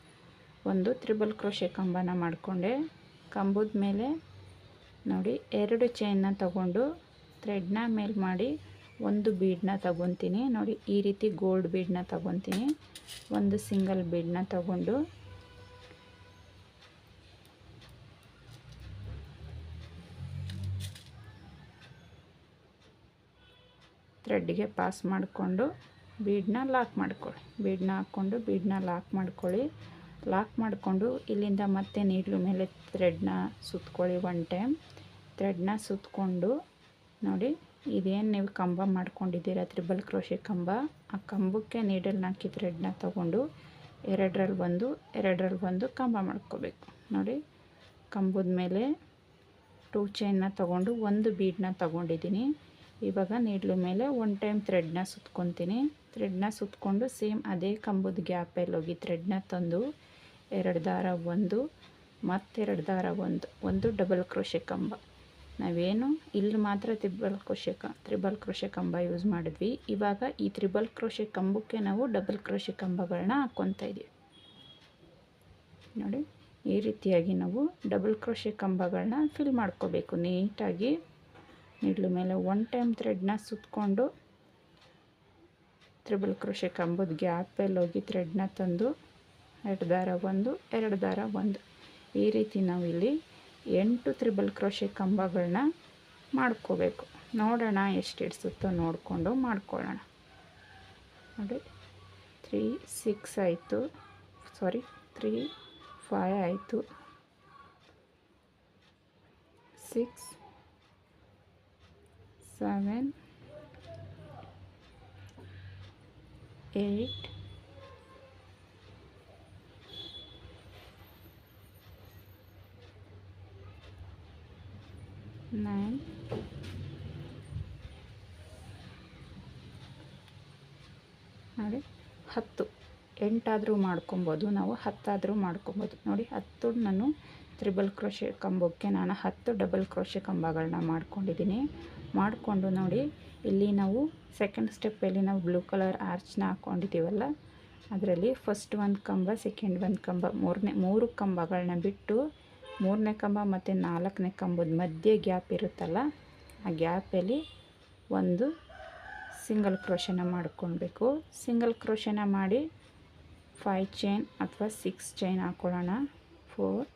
ಒಂದು ತ್ರಿಬಲ್ ಕ್ರೋಶೆ ಕಂಬನ ಮಾಡಿಕೊಂಡೆ. ಕಂಬದ ಮೇಲೆ ನೋಡಿ ಎರಡು ಚೈನ್ನ ತಗೊಂಡು ಥ್ರೆಡ್ನ ಮೇಲೆ ಮಾಡಿ ಒಂದು ಬೀಡನ್ನ ತಗೊತೀನಿ. ನೋಡಿ ಈ ರೀತಿ ಗೋಲ್ಡ್ ಬೀಡನ್ನ ತಗೊತೀನಿ. ಒಂದು ಸಿಂಗಲ್ ಬೀಡನ್ನ ತಗೊಂಡು ಥ್ರೆಡ್ಗೆ ಪಾಸ್ ಮಾಡಿಕೊಂಡು ಬೀಡನ್ನ ಲಾಕ್ ಮಾಡ್ಕೊಳ್ಳಿ. ಬೀಡನ್ನ ಹಾಕ್ಕೊಂಡು ಬೀಡನ್ನ ಲಾಕ್ ಮಾಡ್ಕೊಳ್ಳಿ. ಲಾಕ್ ಮಾಡಿಕೊಂಡು ಇಲ್ಲಿಂದ ಮತ್ತೆ ನೀಡ್ಲು ಮೇಲೆ ಥ್ರೆಡ್ನ ಸುತ್ಕೊಳ್ಳಿ ಒನ್ ಟೈಮ್. ಥ್ರೆಡ್ನ ಸುತ್ತಕೊಂಡು ನೋಡಿ, ಇದೇನು ನೀವು ಕಂಬ ಮಾಡ್ಕೊಂಡಿದ್ದೀರ? ತ್ರಿಬಲ್ ಕ್ರೋಶೆ ಕಂಬ. ಆ ಕಂಬಕ್ಕೆ ನೀಡಲ್ನ ಹಾಕಿ ಥ್ರೆಡ್ನ ತೊಗೊಂಡು ಎರಡರಲ್ಲಿ ಬಂದು ಎರಡರಲ್ಲಿ ಬಂದು ಕಂಬ ಮಾಡ್ಕೋಬೇಕು. ನೋಡಿ, ಕಂಬದ ಮೇಲೆ ಟೂ ಚೈನ್ನ ತೊಗೊಂಡು ಒಂದು ಬೀಡನ್ನ ತೊಗೊಂಡಿದ್ದೀನಿ. ಇವಾಗ ನೀಡ್ಲು ಮೇಲೆ ಒನ್ ಟೈಮ್ ಥ್ರೆಡ್ನ ಸುತ್ಕೊತೀನಿ. ಥ್ರೆಡ್ನ ಸುತ್ಕೊಂಡು ಸೇಮ್ ಅದೇ ಕಂಬದ ಗ್ಯಾಪಲ್ಲಿ ಹೋಗಿ ಥ್ರೆಡ್ನ ತಂದು ಎರಡು ದಾರ ಒಂದು, ಮತ್ತೆರಡು ದಾರ ಒಂದು ಒಂದು ಡಬಲ್ ಕ್ರೋಶೆ ಕಂಬ. ನಾವೇನು ಇಲ್ಲಿ ಮಾತ್ರ ತ್ರಿಬಲ್ ಕ್ರೋಶೆ ಕ ತ್ರಿಬಲ್ ಕ್ರೋಶೆ ಕಂಬ ಯೂಸ್ ಮಾಡಿದ್ವಿ. ಇವಾಗ ಈ ತ್ರಿಬಲ್ ಕ್ರೋಶೆ ಕಂಬಕ್ಕೆ ನಾವು ಡಬಲ್ ಕ್ರೋಶೆ ಕಂಬಗಳನ್ನ ಹಾಕ್ಕೊತಾ ಇದ್ದೀವಿ ನೋಡಿ, ಈ ರೀತಿಯಾಗಿ ನಾವು ಡಬಲ್ ಕ್ರೋಶೆ ಕಂಬಗಳನ್ನ ಫಿಲ್ ಮಾಡ್ಕೋಬೇಕು. ನೀಟಾಗಿ ನೀಡ್ಲು ಮೇಲೆ ಒನ್ ಟೈಮ್ ಥ್ರೆಡ್ನ ಸುತ್ತಕೊಂಡು ತ್ರಿಬಲ್ ಕ್ರೋಶೆ ಕಂಬದ ಗ್ಯಾಪಲ್ಲಿ ಹೋಗಿ ಥ್ರೆಡ್ನ ತಂದು ಎರಡು ದಾರ ಒಂದು, ಎರಡು ದಾರ ಒಂದು. ಈ ರೀತಿ ನಾವಿಲ್ಲಿ ಎಂಟು ತ್ರಿಬಲ್ ಕ್ರೋಶೆ ಕಂಬಗಳನ್ನ ಮಾಡ್ಕೋಬೇಕು. ನೋಡೋಣ ಎಷ್ಟು ಇಡ್ಸುತ್ತೋ ನೋಡಿಕೊಂಡು ಮಾಡ್ಕೊಳ್ಳೋಣ. ನೋಡಿ ತ್ರೀ ಸಿಕ್ಸ್ ಆಯಿತು. ಸಾರಿ ತ್ರೀ ಫೈ ಆಯಿತು. ಸಿಕ್ಸ್ ಸೆವೆನ್ ಏಯ್ಟ್ ನೈನ್ ನೋಡಿ ಹತ್ತು. ಎಂಟಾದರೂ ಮಾಡ್ಕೊಬೋದು ನಾವು ಹತ್ತಾದರೂ ಮಾಡ್ಕೊಬೋದು. ನೋಡಿ ಹತ್ತು ನಾನು ತ್ರಿಬಲ್ ಕ್ರೋಶೆ ಕಂಬಕ್ಕೆ ನಾನು ಹತ್ತು ಡಬಲ್ ಕ್ರೋಶೆ ಕಂಬಗಳನ್ನ ಮಾಡ್ಕೊಂಡಿದ್ದೀನಿ. ಮಾಡಿಕೊಂಡು ನೋಡಿ, ಇಲ್ಲಿ ನಾವು ಸೆಕೆಂಡ್ ಸ್ಟೆಪ್ಪಲ್ಲಿ ನಾವು ಬ್ಲೂ ಕಲರ್ ಆರ್ಚ್ನ ಹಾಕ್ಕೊಂಡಿದ್ದೀವಲ್ಲ ಅದರಲ್ಲಿ ಫಸ್ಟ್ ಒಂದು ಕಂಬ ಸೆಕೆಂಡ್ ಒಂದು ಕಂಬ, ಮೂರನೇ, ಮೂರು ಕಂಬಗಳನ್ನ ಬಿಟ್ಟು ಮೂರನೇ ಕಂಬ ಮತ್ತು ನಾಲ್ಕನೇ ಕಂಬದ ಮಧ್ಯೆ ಗ್ಯಾಪ್ ಇರುತ್ತಲ್ಲ, ಆ ಗ್ಯಾಪಲ್ಲಿ ಒಂದು ಸಿಂಗಲ್ ಕ್ರೋಶನ ಮಾಡ್ಕೊಳ್ಬೇಕು. ಸಿಂಗಲ್ ಕ್ರೋಶನ ಮಾಡಿ ಫೈ ಚೈನ್ ಅಥವಾ ಸಿಕ್ಸ್ ಚೈನ್ ಹಾಕ್ಕೊಳ್ಳೋಣ ಫೋರ್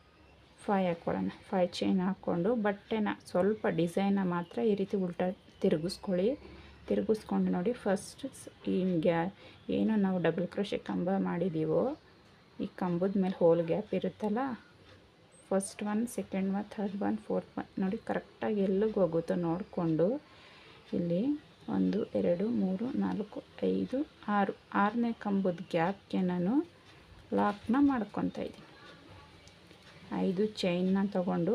ಫೈ ಹಾಕ್ಕೊಳ್ಳೋಣ ಫೈ ಚೈನ್ ಹಾಕ್ಕೊಂಡು ಬಟ್ಟೆನ ಸ್ವಲ್ಪ ಡಿಸೈನ ಮಾತ್ರ ಈ ರೀತಿ ಉಲ್ಟಾ ತಿರುಗಿಸ್ಕೊಳ್ಳಿ. ತಿರುಗಿಸ್ಕೊಂಡು ನೋಡಿ ಫಸ್ಟ್ ಈ ಗ್ಯಾ ಏನು ನಾವು ಡಬಲ್ ಕ್ರೋಶೆ ಕಂಬ ಮಾಡಿದ್ದೀವೋ ಈ ಕಂಬದ ಮೇಲೆ ಹೋಲ್ ಗ್ಯಾಪ್ ಇರುತ್ತಲ್ಲ? First one, second one, third one, fourth one ನೋಡಿ ಕರೆಕ್ಟಾಗಿ ಎಲ್ಲಿಗೆ ಹೋಗುತ್ತೋ ನೋಡಿಕೊಂಡು ಇಲ್ಲಿ ಒಂದು, ಎರಡು, ಮೂರು, ನಾಲ್ಕು, ಐದು, ಆರು ಆರನೇ ಕಂಬದ ಗ್ಯಾಪ್ಗೆ ನಾನು ಲಾಕ್ನ ಮಾಡ್ಕೊತಾ ಇದ್ದೀನಿ. ಐದು ಚೈನ್ನ ತಗೊಂಡು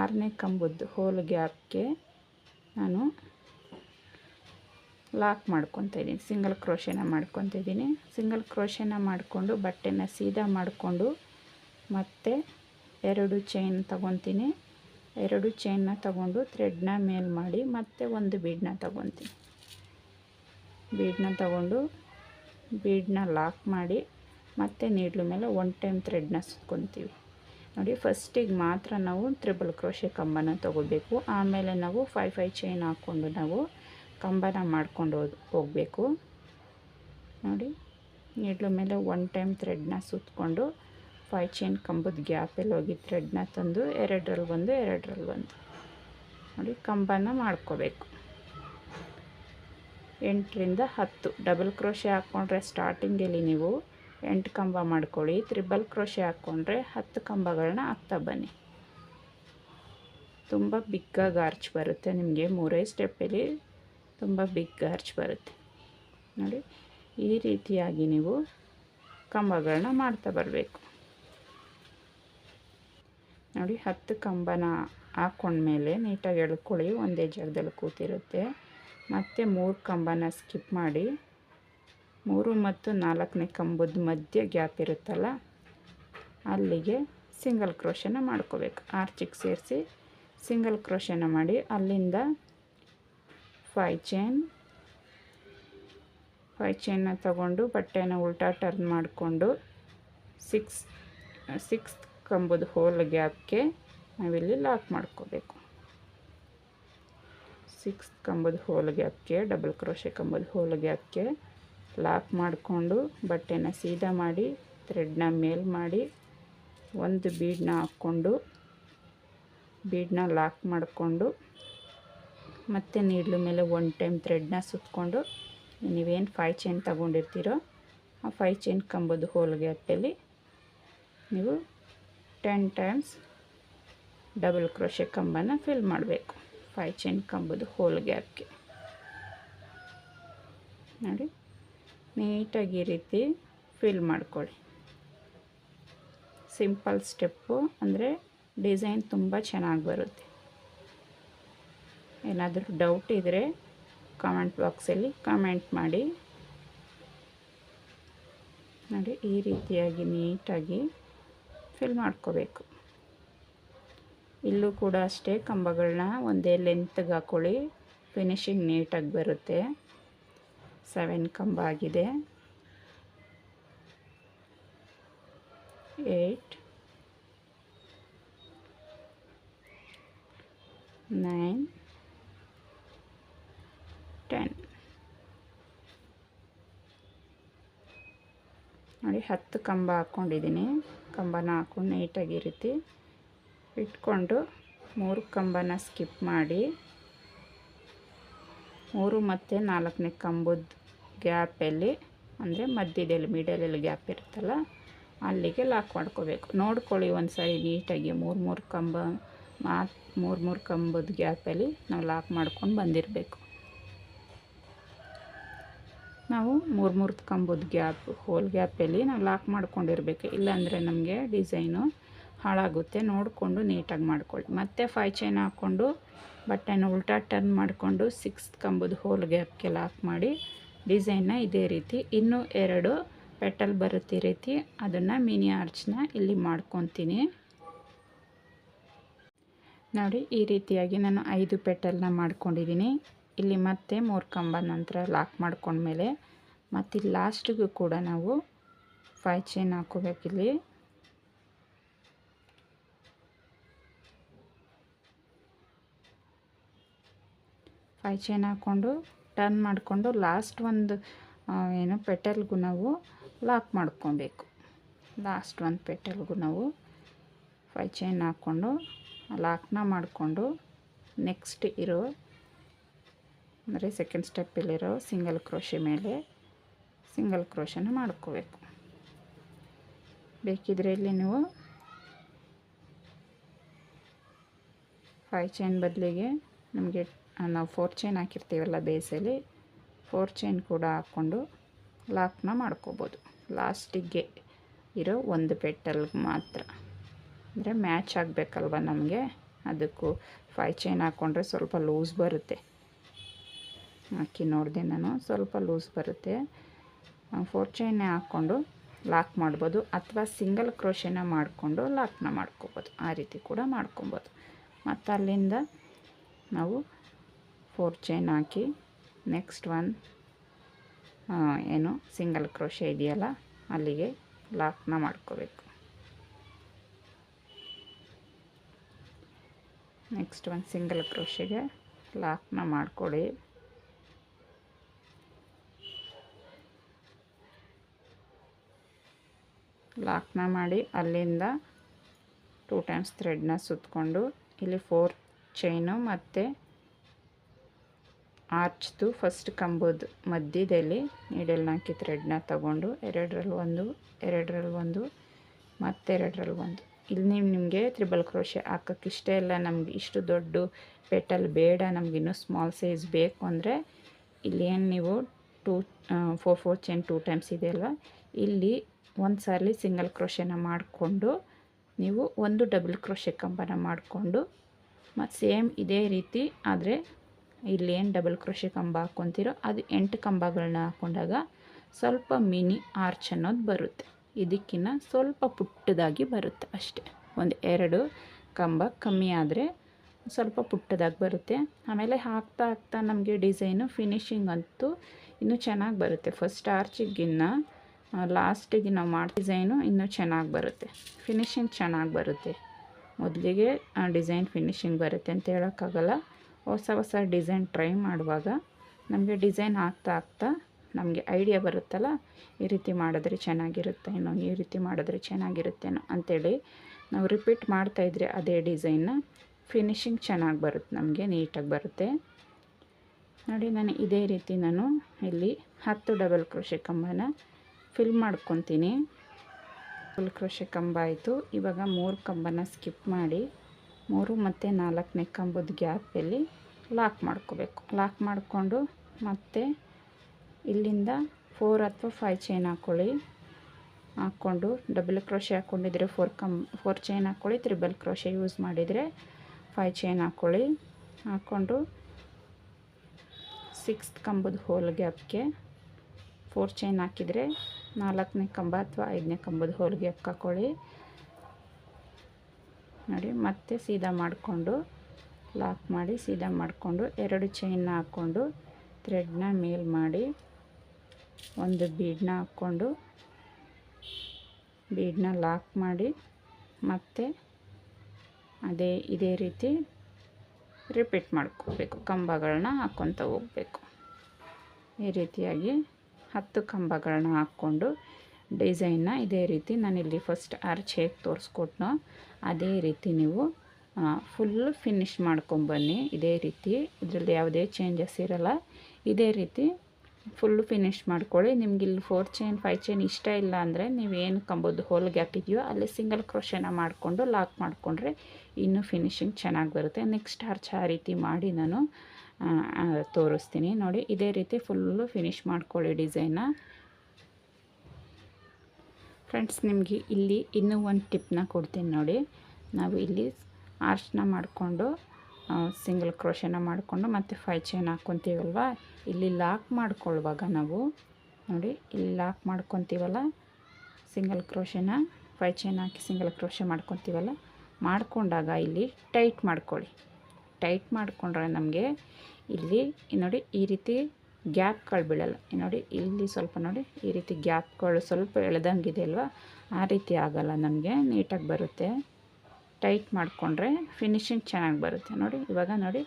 ಆರನೇ ಕಂಬದ್ದು ಹೋಲ್ ಗ್ಯಾಪ್ಗೆ ನಾನು ಲಾಕ್ ಮಾಡ್ಕೊತಾ ಇದ್ದೀನಿ. ಸಿಂಗಲ್ ಕ್ರೋಶೆನ ಮಾಡ್ಕೊತಾ ಇದ್ದೀನಿ. ಸಿಂಗಲ್ ಕ್ರೋಶೆನ ಮಾಡಿಕೊಂಡು ಬಟ್ಟೆನ ಸೀದಾ ಮಾಡಿಕೊಂಡು ಮತ್ತೆ ಎರಡು ಚೈನ್ ತಗೊತೀನಿ. ಎರಡು ಚೈನ್ನ ತಗೊಂಡು ಥ್ರೆಡ್ನ ಮೇಲ್ ಮಾಡಿ ಮತ್ತೆ ಒಂದು ಬೀಡನ್ನ ತಗೊತೀನಿ. ಬೀಡನ್ನ ತಗೊಂಡು ಬೀಡನ್ನ ಲಾಕ್ ಮಾಡಿ ಮತ್ತೆ ನೀಡ್ಲು ಮೇಲೆ ಒನ್ ಟೈಮ್ ಥ್ರೆಡ್ನ ಸುತ್ಕೊತೀವಿ. ನೋಡಿ ಫಸ್ಟಿಗೆ ಮಾತ್ರ ನಾವು ತ್ರಿಬಲ್ ಕ್ರೋಶೆ ಕಂಬನ ತಗೋಬೇಕು. ಆಮೇಲೆ ನಾವು ಫೈ ಫೈ ಚೈನ್ ಹಾಕ್ಕೊಂಡು ನಾವು ಕಂಬನ ಮಾಡ್ಕೊಂಡು ಹೋಗಬೇಕು. ನೋಡಿ ನೀಡ್ಲ ಮೇಲೆ ಒನ್ ಟೈಮ್ ಥ್ರೆಡ್ನ ಸುತ್ತಕೊಂಡು ಫೈ ಚೈನ್ ಕಂಬದ ಗ್ಯಾಪಲ್ಲಿ ಹೋಗಿ ಥ್ರೆಡ್ನ ತಂದು ಎರಡರಲ್ಲಿ ಒಂದು ಎರಡರಲ್ಲಿ ಒಂದು ನೋಡಿ, ಕಂಬನ ಮಾಡ್ಕೋಬೇಕು. ಎಂಟರಿಂದ ಹತ್ತು ಡಬಲ್ ಕ್ರೋಶೆ ಹಾಕ್ಕೊಂಡ್ರೆ ಸ್ಟಾರ್ಟಿಂಗಲ್ಲಿ ನೀವು ಎಂಟು ಕಂಬ ಮಾಡ್ಕೊಳ್ಳಿ. ತ್ರಿಬಲ್ ಕ್ರೋಶೆ ಹಾಕ್ಕೊಂಡ್ರೆ ಹತ್ತು ಕಂಬಗಳನ್ನ ಹಾಕ್ತಾ ಬನ್ನಿ. ತುಂಬ ಬಿಗ್ಗಾಗಿ ಆರ್ಚ್ ಬರುತ್ತೆ ನಿಮಗೆ ಮೂರೇ ಸ್ಟೆಪ್ಪಲ್ಲಿ ತುಂಬ ಬಿಗ್ ಆರ್ಚ್ ಬರುತ್ತೆ. ನೋಡಿ, ಈ ರೀತಿಯಾಗಿ ನೀವು ಕಂಬಗಳನ್ನ ಮಾಡ್ತಾ ಬರಬೇಕು. ನೋಡಿ, ಹತ್ತು ಕಂಬನ ಹಾಕ್ಕೊಂಡ್ಮೇಲೆ ನೀಟಾಗಿ ಎಳ್ಕೊಳ್ಳಿ. ಒಂದೇ ಜಾಗದಲ್ಲಿ ಕೂತಿರುತ್ತೆ. ಮತ್ತು ಮೂರು ಕಂಬನ ಸ್ಕಿಪ್ ಮಾಡಿ. ಮೂರು ಮತ್ತು ನಾಲ್ಕನೇ ಕಂಬದ ಮಧ್ಯೆ ಗ್ಯಾಪ್ ಇರುತ್ತಲ್ಲ, ಅಲ್ಲಿಗೆ ಸಿಂಗಲ್ ಕ್ರೋಶನ ಮಾಡ್ಕೋಬೇಕು. ಆರ್ಚಿಗೆ ಸೇರಿಸಿ ಸಿಂಗಲ್ ಕ್ರೋಶನ ಮಾಡಿ ಅಲ್ಲಿಂದ ಫೈ ಚೈನ್, ಫೈ ಚೈನ್ನ ತಗೊಂಡು ಬಟ್ಟೆನ ಉಲ್ಟಾ ಟರ್ನ್ ಮಾಡಿಕೊಂಡು ಸಿಕ್ಸ್ ಸಿಕ್ಸ್ ಕಂಬದ ಹೋಲ್ ಗ್ಯಾಪ್ಗೆ ನಾವಿಲ್ಲಿ ಲಾಕ್ ಮಾಡ್ಕೋಬೇಕು. ಸಿಕ್ಸ್ ಕಂಬದ ಹೋಲ್ ಗ್ಯಾಪ್ಗೆ, ಡಬಲ್ ಕ್ರೋಶೆ ಕಂಬದ ಹೋಲ್ ಗ್ಯಾಪ್ಗೆ ಲಾಕ್ ಮಾಡಿಕೊಂಡು ಬಟ್ಟೆನ ಸೀದಾ ಮಾಡಿ ಥ್ರೆಡ್ನ ಮೇಲ್ ಮಾಡಿ ಒಂದು ಬೀಡನ್ನ ಹಾಕ್ಕೊಂಡು ಬೀಡನ್ನ ಲಾಕ್ ಮಾಡಿಕೊಂಡು ಮತ್ತು ನೀಡ್ಲು ಮೇಲೆ ಒನ್ ಟೈಮ್ ಥ್ರೆಡ್ನ ಸುತ್ತಕೊಂಡು ನೀವೇನು ಫೈ ಚೈನ್ ತಗೊಂಡಿರ್ತೀರೋ ಆ ಫೈ ಚೈನ್ ಕಂಬದ ಹೋಲ್ ಗ್ಯಾಪಲ್ಲಿ ನೀವು ಟೆನ್ ಟೈಮ್ಸ್ ಡಬಲ್ ಕ್ರೋಶೆ ಕಂಬನ ಫಿಲ್ ಮಾಡಬೇಕು. ಫೈ ಚೈನ್ ಕಂಬದ ಹೋಲ್ ಗ್ಯಾಪ್ಗೆ ನೋಡಿ. ನೀಟಾಗಿ ಈ ರೀತಿ ಫಿಲ್ ಮಾಡ್ಕೊಳ್ಳಿ. ಸಿಂಪಲ್ ಸ್ಟೆಪ್ಪು, ಅಂದರೆ ಡಿಸೈನ್ ತುಂಬ ಚೆನ್ನಾಗಿ ಬರುತ್ತೆ. ಏನಾದರೂ ಡೌಟ್ ಇದ್ದರೆ ಕಾಮೆಂಟ್ ಬಾಕ್ಸಲ್ಲಿ ಕಾಮೆಂಟ್ ಮಾಡಿ. ನೋಡಿ, ಈ ರೀತಿಯಾಗಿ ನೀಟಾಗಿ ಫಿಲ್ ಮಾಡ್ಕೋಬೇಕು. ಇಲ್ಲೂ ಕೂಡ ಅಷ್ಟೇ ಕಂಬಗಳನ್ನ ಒಂದೇ ಲೆಂತ್ಗೆ ಹಾಕ್ಕೊಳ್ಳಿ ಫಿನಿಶಿಂಗ್ ನೀಟಾಗಿ ಬರುತ್ತೆ. ಸೆವೆನ್ ಕಂಬ ಆಗಿದೆ ಏಯ್ಟ್ ನೈನ್, ಟೆನ್. ನೋಡಿ, ಹತ್ತು ಕಂಬ ಹಾಕ್ಕೊಂಡಿದ್ದೀನಿ ಕಂಬನ ಹಾಕ್ಕೊಂಡು ನೀಟಾಗಿ ರೀತಿ ಇಟ್ಕೊಂಡು ಮೂರು ಕಂಬನ ಸ್ಕಿಪ್ ಮಾಡಿ, ಮೂರು ಮತ್ತು ನಾಲ್ಕನೇ ಕಂಬದ ಗ್ಯಾಪಲ್ಲಿ ಅಂದರೆ ಮಧ್ಯದಲ್ಲಿ ಮಿಡಲಲ್ಲಿ ಗ್ಯಾಪ್ ಇರುತ್ತಲ್ಲ, ಅಲ್ಲಿಗೆ ಲಾಕ್ ಮಾಡ್ಕೋಬೇಕು. ನೋಡ್ಕೊಳ್ಳಿ ಒಂದು ಸಾರಿ ನೀಟಾಗಿ ಮೂರು ಮೂರು ಕಂಬ ಮಾ ಮೂರು ಮೂರು ಕಂಬದ ಗ್ಯಾಪಲ್ಲಿ ನಾವು ಲಾಕ್ ಮಾಡ್ಕೊಂಡು ಬಂದಿರಬೇಕು. ನಾವು ಮೂರು ಮೂರು ಕಂಬದ ಗ್ಯಾಪ್ ಹೋಲ್ ಗ್ಯಾಪಲ್ಲಿ ನಾವು ಲಾಕ್ ಮಾಡ್ಕೊಂಡಿರ್ಬೇಕು. ಇಲ್ಲಾಂದರೆ ನಮಗೆ ಡಿಸೈನು ಹಾಳಾಗುತ್ತೆ. ನೋಡಿಕೊಂಡು ನೀಟಾಗಿ ಮಾಡ್ಕೊಳ್ಳಿ. ಮತ್ತೆ ಫೈ ಚೈನ್ ಹಾಕ್ಕೊಂಡು ಬಟ್ಟೆನ ಉಲ್ಟಾ ಟರ್ನ್ ಮಾಡಿಕೊಂಡು ಸಿಕ್ಸ್ ಕಂಬದ ಹೋಲ್ ಗ್ಯಾಪ್ಗೆ ಲಾಕ್ ಮಾಡಿ ಡಿಸೈನ್ನ ಇದೇ ರೀತಿ. ಇನ್ನೂ ಎರಡು ಪೆಟಲ್ ಬರುತ್ತೆ ರೀತಿ. ಅದನ್ನು ಮಿನಿ ಆರ್ಚ್ನ ಇಲ್ಲಿ ಮಾಡ್ಕೊತೀನಿ. ನೋಡಿ, ಈ ರೀತಿಯಾಗಿ ನಾನು ಐದು ಪೆಟಲ್ನ ಮಾಡ್ಕೊಂಡಿದ್ದೀನಿ. ಇಲ್ಲಿ ಮತ್ತೆ ಮೂರು ಕಂಬ ನಂತರ ಲಾಕ್ ಮಾಡ್ಕೊಂಡ್ಮೇಲೆ ಮತ್ತು ಲಾಸ್ಟಿಗೂ ಕೂಡ ನಾವು ಫೈ ಚೈನ್ ಹಾಕೋಬೇಕಿಲ್ಲಿ ಫೈ ಚೈನ್ ಹಾಕ್ಕೊಂಡು ಟರ್ನ್ ಮಾಡಿಕೊಂಡು ಲಾಸ್ಟ್ ಒಂದು ಏನು ಪೆಟಲ್ಗೂ ನಾವು ಲಾಕ್ ಮಾಡ್ಕೊಬೇಕು. ಲಾಸ್ಟ್ ಒಂದು ಪೆಟಲ್ಗೂ ನಾವು ಫೈ ಚೈನ್ ಹಾಕ್ಕೊಂಡು ಲಾಕ್ನ ಮಾಡಿಕೊಂಡು ನೆಕ್ಸ್ಟ್ ಇರೋ, ಅಂದರೆ ಸೆಕೆಂಡ್ ಸ್ಟೆಪ್ಪಲ್ಲಿರೋ ಸಿಂಗಲ್ ಕ್ರೋಶೆ ಮೇಲೆ ಸಿಂಗಲ್ ಕ್ರೋಶನ ಮಾಡ್ಕೋಬೇಕು. ಬೇಕಿದ್ರೆ ಇಲ್ಲಿ ನೀವು ಫೈ ಚೈನ್ ಬದಲಿಗೆ ನಮಗೆ ನಾವು ಫೋರ್ ಚೈನ್ ಹಾಕಿರ್ತೀವಲ್ಲ ಬೇಸಲ್ಲಿ ಫೋರ್ ಚೈನ್ ಕೂಡ ಹಾಕ್ಕೊಂಡು ಲಾಕ್ನ ಮಾಡ್ಕೋಬೋದು. ಲಾಸ್ಟಿಗೆ ಇರೋ ಒಂದು ಪೆಟ್ಟಲ್ಗೆ ಮಾತ್ರ. ಅಂದರೆ ಮ್ಯಾಚ್ ಆಗಬೇಕಲ್ವ ನಮಗೆ? ಅದಕ್ಕೂ ಫೈ ಚೈನ್ ಹಾಕ್ಕೊಂಡ್ರೆ ಸ್ವಲ್ಪ ಲೂಸ್ ಬರುತ್ತೆ. ಹಾಕಿ ನೋಡಿದೆ ನಾನು, ಸ್ವಲ್ಪ ಲೂಸ್ ಬರುತ್ತೆ. ಫೋರ್ ಚೈನೇ ಹಾಕ್ಕೊಂಡು ಲಾಕ್ ಮಾಡ್ಬೋದು. ಅಥವಾ ಸಿಂಗಲ್ ಕ್ರೋಶೆನ ಮಾಡಿಕೊಂಡು ಲಾಕ್ನ ಮಾಡ್ಕೋಬೋದು. ಆ ರೀತಿ ಕೂಡ ಮಾಡ್ಕೊಬೋದು. ಮತ್ತು ಅಲ್ಲಿಂದ ನಾವು ಫೋರ್ ಚೈನ್ ಹಾಕಿ ನೆಕ್ಸ್ಟ್ ಒನ್ ಏನು ಸಿಂಗಲ್ ಕ್ರೋಶೆ ಇದೆಯಲ್ಲ ಅಲ್ಲಿಗೆ ಲಾಕ್ನ ಮಾಡ್ಕೋಬೇಕು. ನೆಕ್ಸ್ಟ್ ಒಂದು ಸಿಂಗಲ್ ಕ್ರೋಶೆಗೆ ಲಾಕ್ನ ಮಾಡ್ಕೊಳ್ಳಿ ಲಾಕ್ನ ಮಾಡಿ ಅಲ್ಲಿಂದ ಟೂ ಟೈಮ್ಸ್ ಥ್ರೆಡ್ನ ಸುತ್ತಕೊಂಡು ಇಲ್ಲಿ ಫೋರ್ ಚೈನು ಮತ್ತು ಆರ್ಚ್ದು ಫಸ್ಟ್ ಕಂಬದ ಮಧ್ಯದಲ್ಲಿ ನೀಡಲ್ನ ಹಾಕಿ ಥ್ರೆಡ್ನ ತಗೊಂಡು, ಎರಡರಲ್ಲಿ ಒಂದು ಎರಡರಲ್ಲಿ ಒಂದು, ಮತ್ತೆರಡರಲ್ಲಿ ಒಂದು. ಇಲ್ಲಿ ನೀವು ನಿಮಗೆ ತ್ರಿಬಲ್ ಕ್ರೋಶೆ ಹಾಕೋಕ್ಕೆ ಇಷ್ಟ ಇಲ್ಲ. ನಮ್ಗೆ ಇಷ್ಟು ದೊಡ್ಡ ಪೆಟಲ್ ಬೇಡ. ನಮ್ಗೆ ಇನ್ನೂ ಸ್ಮಾಲ್ ಸೈಜ್ ಬೇಕು ಅಂದರೆ ಇಲ್ಲಿ ಏನು ನೀವು two four four chain two times ಇದೆ ಅಲ್ವಾ? ಇಲ್ಲಿ ಒಂದು ಸಾರಿ ಸಿಂಗಲ್ ಕ್ರೋಶೆನ ಮಾಡಿಕೊಂಡು ನೀವು ಒಂದು ಡಬಲ್ ಕ್ರೋಶೆ ಕಂಬನ ಮಾಡಿಕೊಂಡು ಮತ್ತು ಸೇಮ್ ಇದೇ ರೀತಿ ಆದರೆ ಇಲ್ಲಿ ಏನು ಡಬಲ್ ಕ್ರೋಶಿ ಕಂಬ ಹಾಕ್ಕೊತೀರೋ ಅದು ಎಂಟು ಕಂಬಗಳನ್ನ ಹಾಕ್ಕೊಂಡಾಗ ಸ್ವಲ್ಪ ಮಿನಿ ಆರ್ಚ್ ಅನ್ನೋದು ಬರುತ್ತೆ. ಇದಕ್ಕಿನ್ನ ಸ್ವಲ್ಪ ಪುಟ್ಟದಾಗಿ ಬರುತ್ತೆ ಅಷ್ಟೇ. ಒಂದು ಎರಡು ಕಂಬ ಕಮ್ಮಿ ಆದರೆ ಸ್ವಲ್ಪ ಪುಟ್ಟದಾಗಿ ಬರುತ್ತೆ. ಆಮೇಲೆ ಹಾಕ್ತಾ ಹಾಕ್ತಾ ನಮಗೆ ಡಿಸೈನು ಫಿನಿಶಿಂಗ್ ಅಂತೂ ಇನ್ನೂ ಚೆನ್ನಾಗಿ ಬರುತ್ತೆ. ಫಸ್ಟ್ ಆರ್ಚಿಗಿನ್ನ ಲಾಸ್ಟಿಗೆ ನಾವು ಮಾಡಿ ಡಿಸೈನು ಇನ್ನೂ ಚೆನ್ನಾಗಿ ಬರುತ್ತೆ. ಫಿನಿಶಿಂಗ್ ಚೆನ್ನಾಗಿ ಬರುತ್ತೆ. ಮೊದಲಿಗೆ ಡಿಸೈನ್ ಫಿನಿಶಿಂಗ್ ಬರುತ್ತೆ ಅಂತ ಹೇಳೋಕ್ಕಾಗಲ್ಲ. ಹೊಸ ಹೊಸ ಡಿಸೈನ್ ಟ್ರೈ ಮಾಡುವಾಗ ನಮಗೆ ಡಿಸೈನ್ ಆಗ್ತಾ ಆಗ್ತಾ ನಮಗೆ ಐಡಿಯಾ ಬರುತ್ತಲ್ಲ, ಈ ರೀತಿ ಮಾಡಿದ್ರೆ ಚೆನ್ನಾಗಿರುತ್ತೇನೋ ಈ ರೀತಿ ಮಾಡಿದ್ರೆ ಚೆನ್ನಾಗಿರುತ್ತೇನೋ ಅಂಥೇಳಿ ನಾವು ರಿಪೀಟ್ ಮಾಡ್ತಾಯಿದ್ರೆ ಅದೇ ಡಿಸೈನ್ನ ಫಿನಿಶಿಂಗ್ ಚೆನ್ನಾಗಿ ಬರುತ್ತೆ, ನಮಗೆ ನೀಟಾಗಿ ಬರುತ್ತೆ. ನೋಡಿ, ನಾನು ಇದೇ ರೀತಿ ನಾನು ಇಲ್ಲಿ ಹತ್ತು ಡಬಲ್ ಕ್ರೋಶೆ ಕಂಬನ ಫಿಲ್ ಮಾಡ್ಕೊತೀನಿ. ಫುಲ್ ಕ್ರೋಶೆ ಕಂಬ ಆಯಿತು. ಇವಾಗ ಮೂರು ಕಂಬನ ಸ್ಕಿಪ್ ಮಾಡಿ ಮೂರು ಮತ್ತು ನಾಲ್ಕನೇ ಕಂಬದ ಗ್ಯಾಪಲ್ಲಿ ಲಾಕ್ ಮಾಡ್ಕೋಬೇಕು. ಲಾಕ್ ಮಾಡಿಕೊಂಡು ಮತ್ತೆ ಇಲ್ಲಿಂದ ಫೋರ್ ಅಥವಾ ಫೈವ್ ಚೈನ್ ಹಾಕ್ಕೊಳ್ಳಿ ಹಾಕ್ಕೊಂಡು ಡಬಲ್ ಕ್ರೋಶೆ ಹಾಕ್ಕೊಂಡಿದ್ರೆ ಫೋರ್ ಕಮ್ ಫೋರ್ ಚೈನ್ ಹಾಕ್ಕೊಳ್ಳಿ ತ್ರಿಬಲ್ ಕ್ರೋಶೆ ಯೂಸ್ ಮಾಡಿದರೆ ಫೈವ್ ಚೈನ್ ಹಾಕ್ಕೊಳ್ಳಿ ಹಾಕ್ಕೊಂಡು ಸಿಕ್ಸ್ತ್ ಕಂಬದ ಹೋಲ್ ಗ್ಯಾಪ್ಗೆ ಫೋರ್ ಚೈನ್ ಹಾಕಿದರೆ ನಾಲ್ಕನೇ ಕಂಬ ಅಥವಾ ಐದನೇ ಕಂಬದ ಹೋಲ್ ಗ್ಯಾಪ್ ಹಾಕ್ಕೊಳ್ಳಿ ನೋಡಿ, ಮತ್ತೆ ಸೀದಾ ಮಾಡಿಕೊಂಡು ಲಾಕ್ ಮಾಡಿ, ಸೀದಾ ಮಾಡಿಕೊಂಡು ಎರಡು ಚೈನ್ನ ಹಾಕ್ಕೊಂಡು ಥ್ರೆಡ್ನ ಮೇಲ್ ಮಾಡಿ, ಒಂದು ಬೀಡನ್ನ ಹಾಕ್ಕೊಂಡು ಬೀಡನ್ನ ಲಾಕ್ ಮಾಡಿ, ಮತ್ತೆ ಅದೇ, ಇದೇ ರೀತಿ ರಿಪೀಟ್ ಮಾಡ್ಕೋಬೇಕು. ಕಂಬಗಳನ್ನ ಹಾಕ್ಕೊತ ಹೋಗಬೇಕು. ಈ ರೀತಿಯಾಗಿ ಹತ್ತು ಕಂಬಗಳನ್ನ ಹಾಕ್ಕೊಂಡು ಡಿಸೈನ್ನ ಇದೇ ರೀತಿ ನಾನಿಲ್ಲಿ ಫಸ್ಟ್ ಆರ್ಚ್ ಹೇಗೆ ತೋರಿಸ್ಕೊಟ್ನೋ ಅದೇ ರೀತಿ ನೀವು ಫುಲ್ ಫಿನಿಶ್ ಮಾಡ್ಕೊಂಬನ್ನಿ ಇದೇ ರೀತಿ ಇದರಲ್ಲಿ ಯಾವುದೇ ಚೇಂಜಸ್ ಇರಲ್ಲ. ಇದೇ ರೀತಿ ಫುಲ್ ಫಿನಿಶ್ ಮಾಡ್ಕೊಳ್ಳಿ. ನಿಮ್ಗೆ ಇಲ್ಲಿ ಫೋರ್ ಚೈನ್ ಫೈವ್ ಚೈನ್ ಇಷ್ಟ ಇಲ್ಲ ಅಂದರೆ ನೀವು ಏನು ಕಂಬೋದು ಹೋಲ್ಗೆ ಹಾಕಿದೆಯೋ ಅಲ್ಲಿ ಸಿಂಗಲ್ ಕ್ರೋಶನ ಮಾಡಿಕೊಂಡು ಲಾಕ್ ಮಾಡಿಕೊಂಡ್ರೆ ಇನ್ನೂ ಫಿನಿಶಿಂಗ್ ಚೆನ್ನಾಗಿ ಬರುತ್ತೆ. ನೆಕ್ಸ್ಟ್ ಹರ್ಚ ಆ ರೀತಿ ಮಾಡಿ ನಾನು ತೋರಿಸ್ತೀನಿ. ನೋಡಿ, ಇದೇ ರೀತಿ ಫುಲ್ಲು ಫಿನಿಶ್ ಮಾಡ್ಕೊಳ್ಳಿ ಡಿಸೈನ ಫ್ರೆಂಡ್ಸ್, ನಿಮಗೆ ಇಲ್ಲಿ ಇನ್ನೂ ಒಂದು ಟಿಪ್ನ ಕೊಡ್ತೀನಿ ನೋಡಿ. ನಾವು ಇಲ್ಲಿ ಆರ್ಚ್ನ ಮಾಡಿಕೊಂಡು ಸಿಂಗಲ್ ಕ್ರೋಶನ ಮಾಡಿಕೊಂಡು ಮತ್ತು ಫೈ ಚೈನ್ ಹಾಕ್ಕೊತೀವಲ್ವ? ಇಲ್ಲಿ ಲಾಕ್ ಮಾಡ್ಕೊಳ್ಳುವಾಗ ನಾವು ನೋಡಿ, ಇಲ್ಲಿ ಲಾಕ್ ಮಾಡ್ಕೊತೀವಲ್ಲ? ಸಿಂಗಲ್ ಕ್ರೋಶನ, ಫೈ ಚೈನ್ ಹಾಕಿ ಸಿಂಗಲ್ ಕ್ರೋಶ ಮಾಡ್ಕೊತೀವಲ್ಲ? ಮಾಡಿಕೊಂಡಾಗ ಇಲ್ಲಿ ಟೈಟ್ ಮಾಡ್ಕೊಳ್ಳಿ. ಟೈಟ್ ಮಾಡಿಕೊಂಡ್ರೆ ನಮಗೆ ಇಲ್ಲಿ ನೋಡಿ ಈ ರೀತಿ ಗ್ಯಾಪ್ಗಳು ಬೀಳಲ್ಲ. ನೋಡಿ, ಇಲ್ಲಿ ಸ್ವಲ್ಪ ನೋಡಿ, ಈ ರೀತಿ ಗ್ಯಾಪ್ಗಳು ಸ್ವಲ್ಪ ಎಳೆದಂಗಿದೆ ಅಲ್ವಾ? ಆ ರೀತಿ ಆಗಲ್ಲ ನಮಗೆ, ನೀಟಾಗಿ ಬರುತ್ತೆ. ಟೈಟ್ ಮಾಡಿಕೊಂಡ್ರೆ ಫಿನಿಶಿಂಗ್ ಚೆನ್ನಾಗಿ ಬರುತ್ತೆ. ನೋಡಿ, ಇವಾಗ ನೋಡಿ,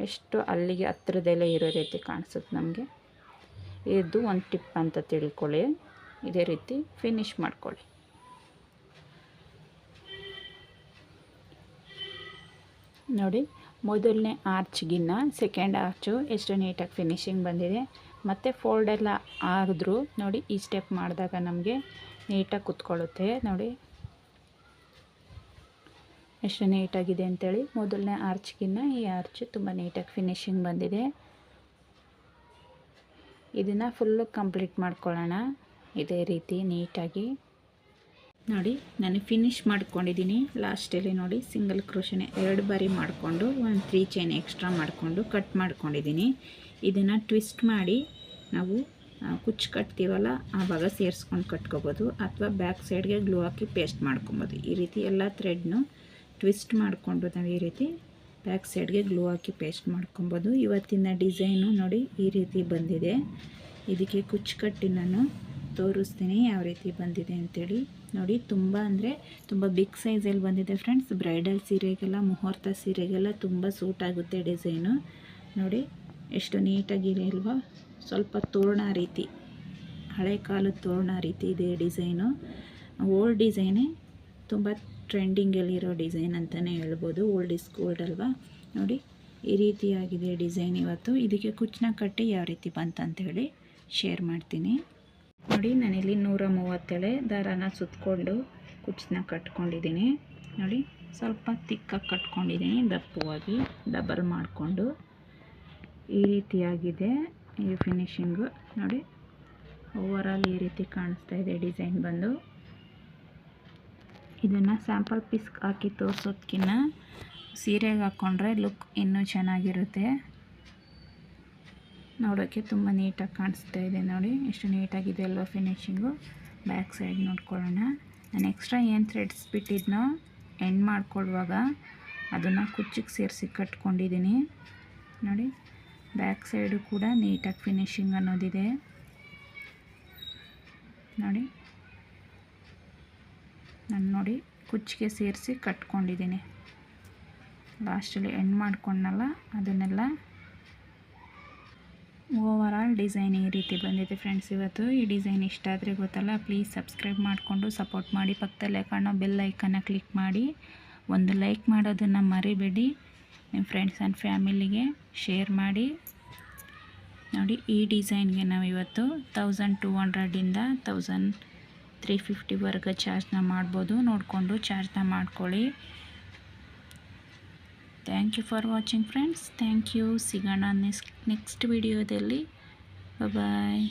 ಎಷ್ಟು ಅಲ್ಲಿಗೆ ಹತ್ತಿರದಲ್ಲೇ ಇರೋ ರೀತಿ ಕಾಣಿಸುತ್ತೆ ನಮಗೆ. ಇದು ಒಂದು ಟಿಪ್ ಅಂತ ತಿಳ್ಕೊಳ್ಳಿ. ಇದೇ ರೀತಿ ಫಿನಿಶ್ ಮಾಡ್ಕೊಳ್ಳಿ. ನೋಡಿ ಮೊದಲನೇ ಆರ್ಚ್ಗಿನ್ನ ಸೆಕೆಂಡ್ ಆರ್ಚು ಎಷ್ಟು ನೀಟಾಗಿ ಫಿನಿಶಿಂಗ್ ಬಂದಿದೆ. ಮತ್ತು ಫೋಲ್ಡೆಲ್ಲ ಆರಿದ್ರು. ನೋಡಿ, ಈ ಸ್ಟೆಪ್ ಮಾಡಿದಾಗ ನಮಗೆ ನೀಟಾಗಿ ಕುತ್ಕೊಳ್ಳುತ್ತೆ. ನೋಡಿ. ಎಷ್ಟು ನೀಟಾಗಿದೆ ಅಂತೇಳಿ ಮೊದಲನೇ ಆರ್ಚ್ಗಿನ್ನ ಈ ಆರ್ಚ್ ತುಂಬ ನೀಟಾಗಿ ಫಿನಿಶಿಂಗ್ ಬಂದಿದೆ. ಇದನ್ನು ಫುಲ್ಲು ಕಂಪ್ಲೀಟ್ ಮಾಡ್ಕೊಳ್ಳೋಣ. ಇದೇ ರೀತಿ ನೀಟಾಗಿ ನೋಡಿ, ನಾನು ಫಿನಿಶ್ ಮಾಡ್ಕೊಂಡಿದ್ದೀನಿ ಲಾಸ್ಟಲ್ಲಿ ನೋಡಿ ಸಿಂಗಲ್ ಕ್ರೋಶನೆ ಎರಡು ಬಾರಿ ಮಾಡಿಕೊಂಡು, ಒಂದು ತ್ರೀ ಚೈನ್ ಎಕ್ಸ್ಟ್ರಾ ಮಾಡಿಕೊಂಡು ಕಟ್ ಮಾಡ್ಕೊಂಡಿದ್ದೀನಿ ಇದನ್ನು ಟ್ವಿಸ್ಟ್ ಮಾಡಿ, ನಾವು ಕುಚ್ಚು ಕಟ್ತೀವಲ್ಲ ಆ ಭಾಗ ಸೇರಿಸ್ಕೊಂಡು ಕಟ್ಕೋಬೋದು. ಅಥವಾ ಬ್ಯಾಕ್ ಸೈಡ್ಗೆ ಗ್ಲೂ ಹಾಕಿ ಪೇಸ್ಟ್ ಮಾಡ್ಕೊಬೋದು. ಈ ರೀತಿ ಎಲ್ಲ ಥ್ರೆಡ್ನು ಟ್ವಿಸ್ಟ್ ಮಾಡಿಕೊಂಡು ನಾವು ಈ ರೀತಿ ಬ್ಯಾಕ್ ಸೈಡ್ಗೆ ಗ್ಲೂ ಹಾಕಿ ಪೇಸ್ಟ್ ಮಾಡ್ಕೊಬೋದು. ಇವತ್ತಿನ ಡಿಸೈನು ನೋಡಿ, ಈ ರೀತಿ ಬಂದಿದೆ. ಇದಕ್ಕೆ ಕುಚ್ಚು ಕಟ್ಟಿ ನಾನು ತೋರಿಸ್ತೀನಿ, ಯಾವ ರೀತಿ ಬಂದಿದೆ ಅಂತೇಳಿ. ನೋಡಿ, ತುಂಬ ಅಂದರೆ ತುಂಬ ಬಿಗ್ ಸೈಜಲ್ಲಿ ಬಂದಿದೆ ಫ್ರೆಂಡ್ಸ್ ಬ್ರೈಡಲ್ ಸೀರೆಗೆಲ್ಲ, ಮುಹೂರ್ತ ಸೀರೆಗೆಲ್ಲ ತುಂಬ ಸೂಟ್ ಆಗುತ್ತೆ ಡಿಸೈನು ನೋಡಿ, ಎಷ್ಟು ನೀಟಾಗಿದೆ ಅಲ್ವಾ? ಸ್ವಲ್ಪ ತೋರಣ ರೀತಿ, ಹಳೆ ಕಾಲದ ತೋರಣ ರೀತಿ ಇದೆ ಡಿಸೈನು ಓಲ್ಡ್ ಡಿಸೈನೇ ತುಂಬ ಟ್ರೆಂಡಿಂಗಲ್ಲಿರೋ ಡಿಸೈನ್ ಅಂತಲೇ ಹೇಳ್ಬೋದು. ಓಲ್ಡ್ ಇಸ್ ಗೋಲ್ಡ್ ಅಲ್ವಾ? ನೋಡಿ, ಈ ರೀತಿಯಾಗಿದೆ ಡಿಸೈನ್ ಇವತ್ತು. ಇದಕ್ಕೆ ಕುಚ್ಚನ್ನ ಕಟ್ಟಿ ಯಾವ ರೀತಿ ಬಂತಂತೇಳಿ ಶೇರ್ ಮಾಡ್ತೀನಿ. ನೋಡಿ, ನಾನಿಲ್ಲಿ ನೂರ ಮೂವತ್ತೇಳೆ ದಾರಾನ ಸುತ್ತಕೊಂಡು ಕುಚ್ಚನ್ನ ಕಟ್ಕೊಂಡಿದ್ದೀನಿ. ನೋಡಿ, ಸ್ವಲ್ಪ ತಿಕ್ಕಾಗಿ ಕಟ್ಕೊಂಡಿದ್ದೀನಿ, ದಪ್ಪವಾಗಿ ಡಬಲ್ ಮಾಡಿಕೊಂಡು. ಈ ರೀತಿಯಾಗಿದೆ ಈ ಫಿನಿಶಿಂಗು. ನೋಡಿ, ಓವರಾಲ್ ಈ ರೀತಿ ಕಾಣಿಸ್ತಾ ಇದೆ ಡಿಸೈನ್ ಬಂದು. ಇದನ್ನು ಸ್ಯಾಂಪಲ್ ಪೀಸ್ ಹಾಕಿ ತೋರಿಸೋದಕ್ಕಿಂತ ಸೀರೆಗೆ ಹಾಕ್ಕೊಂಡ್ರೆ ಲುಕ್ ಇನ್ನೂ ಚೆನ್ನಾಗಿರುತ್ತೆ. ನೋಡೋಕ್ಕೆ ತುಂಬ ನೀಟಾಗಿ ಕಾಣಿಸ್ತಾ ಇದೆ ನೋಡಿ. ಎಷ್ಟು ನೀಟಾಗಿದೆ ಅಲ್ವ ಫಿನಿಶಿಂಗು ಬ್ಯಾಕ್ ಸೈಡ್ ನೋಡ್ಕೊಳ್ಳೋಣ. ನಾನು ಎಕ್ಸ್ಟ್ರಾ ಏನು ಥ್ರೆಡ್ಸ್ ಬಿಟ್ಟಿದ್ನೋ ಎಂಡ್ ಮಾಡ್ಕೊಳ್ಳುವಾಗ ಅದನ್ನು ಕುಚ್ಚಿಗೆ ಸೇರಿಸಿ ಕಟ್ಕೊಂಡಿದ್ದೀನಿ ನೋಡಿ ಬ್ಯಾಕ್ ಸೈಡು ಕೂಡ ನೀಟಾಗಿ ಫಿನಿಶಿಂಗ್ ಅನ್ನೋದಿದೆ. ನೋಡಿ. ನಾನು ನೋಡಿ ಕುಚ್ಚಿಗೆ ಸೇರಿಸಿ ಕಟ್ಕೊಂಡಿದ್ದೀನಿ ಲಾಸ್ಟಲ್ಲಿ ಎಂಡ್ ಮಾಡ್ಕೊಂಡಲ್ಲ ಅದನ್ನೆಲ್ಲ ಓವರ್ ಆಲ್ ಡಿಸೈನ್ ಈ ರೀತಿ ಬಂದಿದೆ ಫ್ರೆಂಡ್ಸ್ ಇವತ್ತು ಈ ಡಿಸೈನ್ ಇಷ್ಟ ಆದರೆ ಗೊತ್ತಲ್ಲ ಪ್ಲೀಸ್ ಸಬ್ಸ್ಕ್ರೈಬ್ ಮಾಡಿಕೊಂಡು ಸಪೋರ್ಟ್ ಮಾಡಿ. ಪಕ್ಕದಲ್ಲೇ ಕಾಣೋ ಬೆಲ್ ಐಕನ್ನ ಕ್ಲಿಕ್ ಮಾಡಿ. ಒಂದು ಲೈಕ್ ಮಾಡೋದನ್ನು ಮರಿಬೇಡಿ. ನಿಮ್ಮ ಫ್ರೆಂಡ್ಸ್ ಆ್ಯಂಡ್ ಫ್ಯಾಮಿಲಿಗೆ ಶೇರ್ ಮಾಡಿ. ನೋಡಿ, ಈ ಡಿಸೈನ್ಗೆ ನಾವು ಇವತ್ತು ತೌಸಂಡ್ ಟೂ ಹಂಡ್ರೆಡಿಂದ ತೌಸಂಡ್ ತ್ರೀ ಫಿಫ್ಟಿವರೆಗೆ ಚಾರ್ಜ್ನ ಮಾಡ್ಬೋದು. ನೋಡಿಕೊಂಡು ಚಾರ್ಜ್ನ ಮಾಡ್ಕೊಳ್ಳಿ. Thank you for watching friends thank you ಸಿಗೋಣ ನೆಕ್ಸ್ಟ್ ನೆಕ್ಸ್ಟ್ ವಿಡಿಯೋದಲ್ಲಿ ಬಾಯ್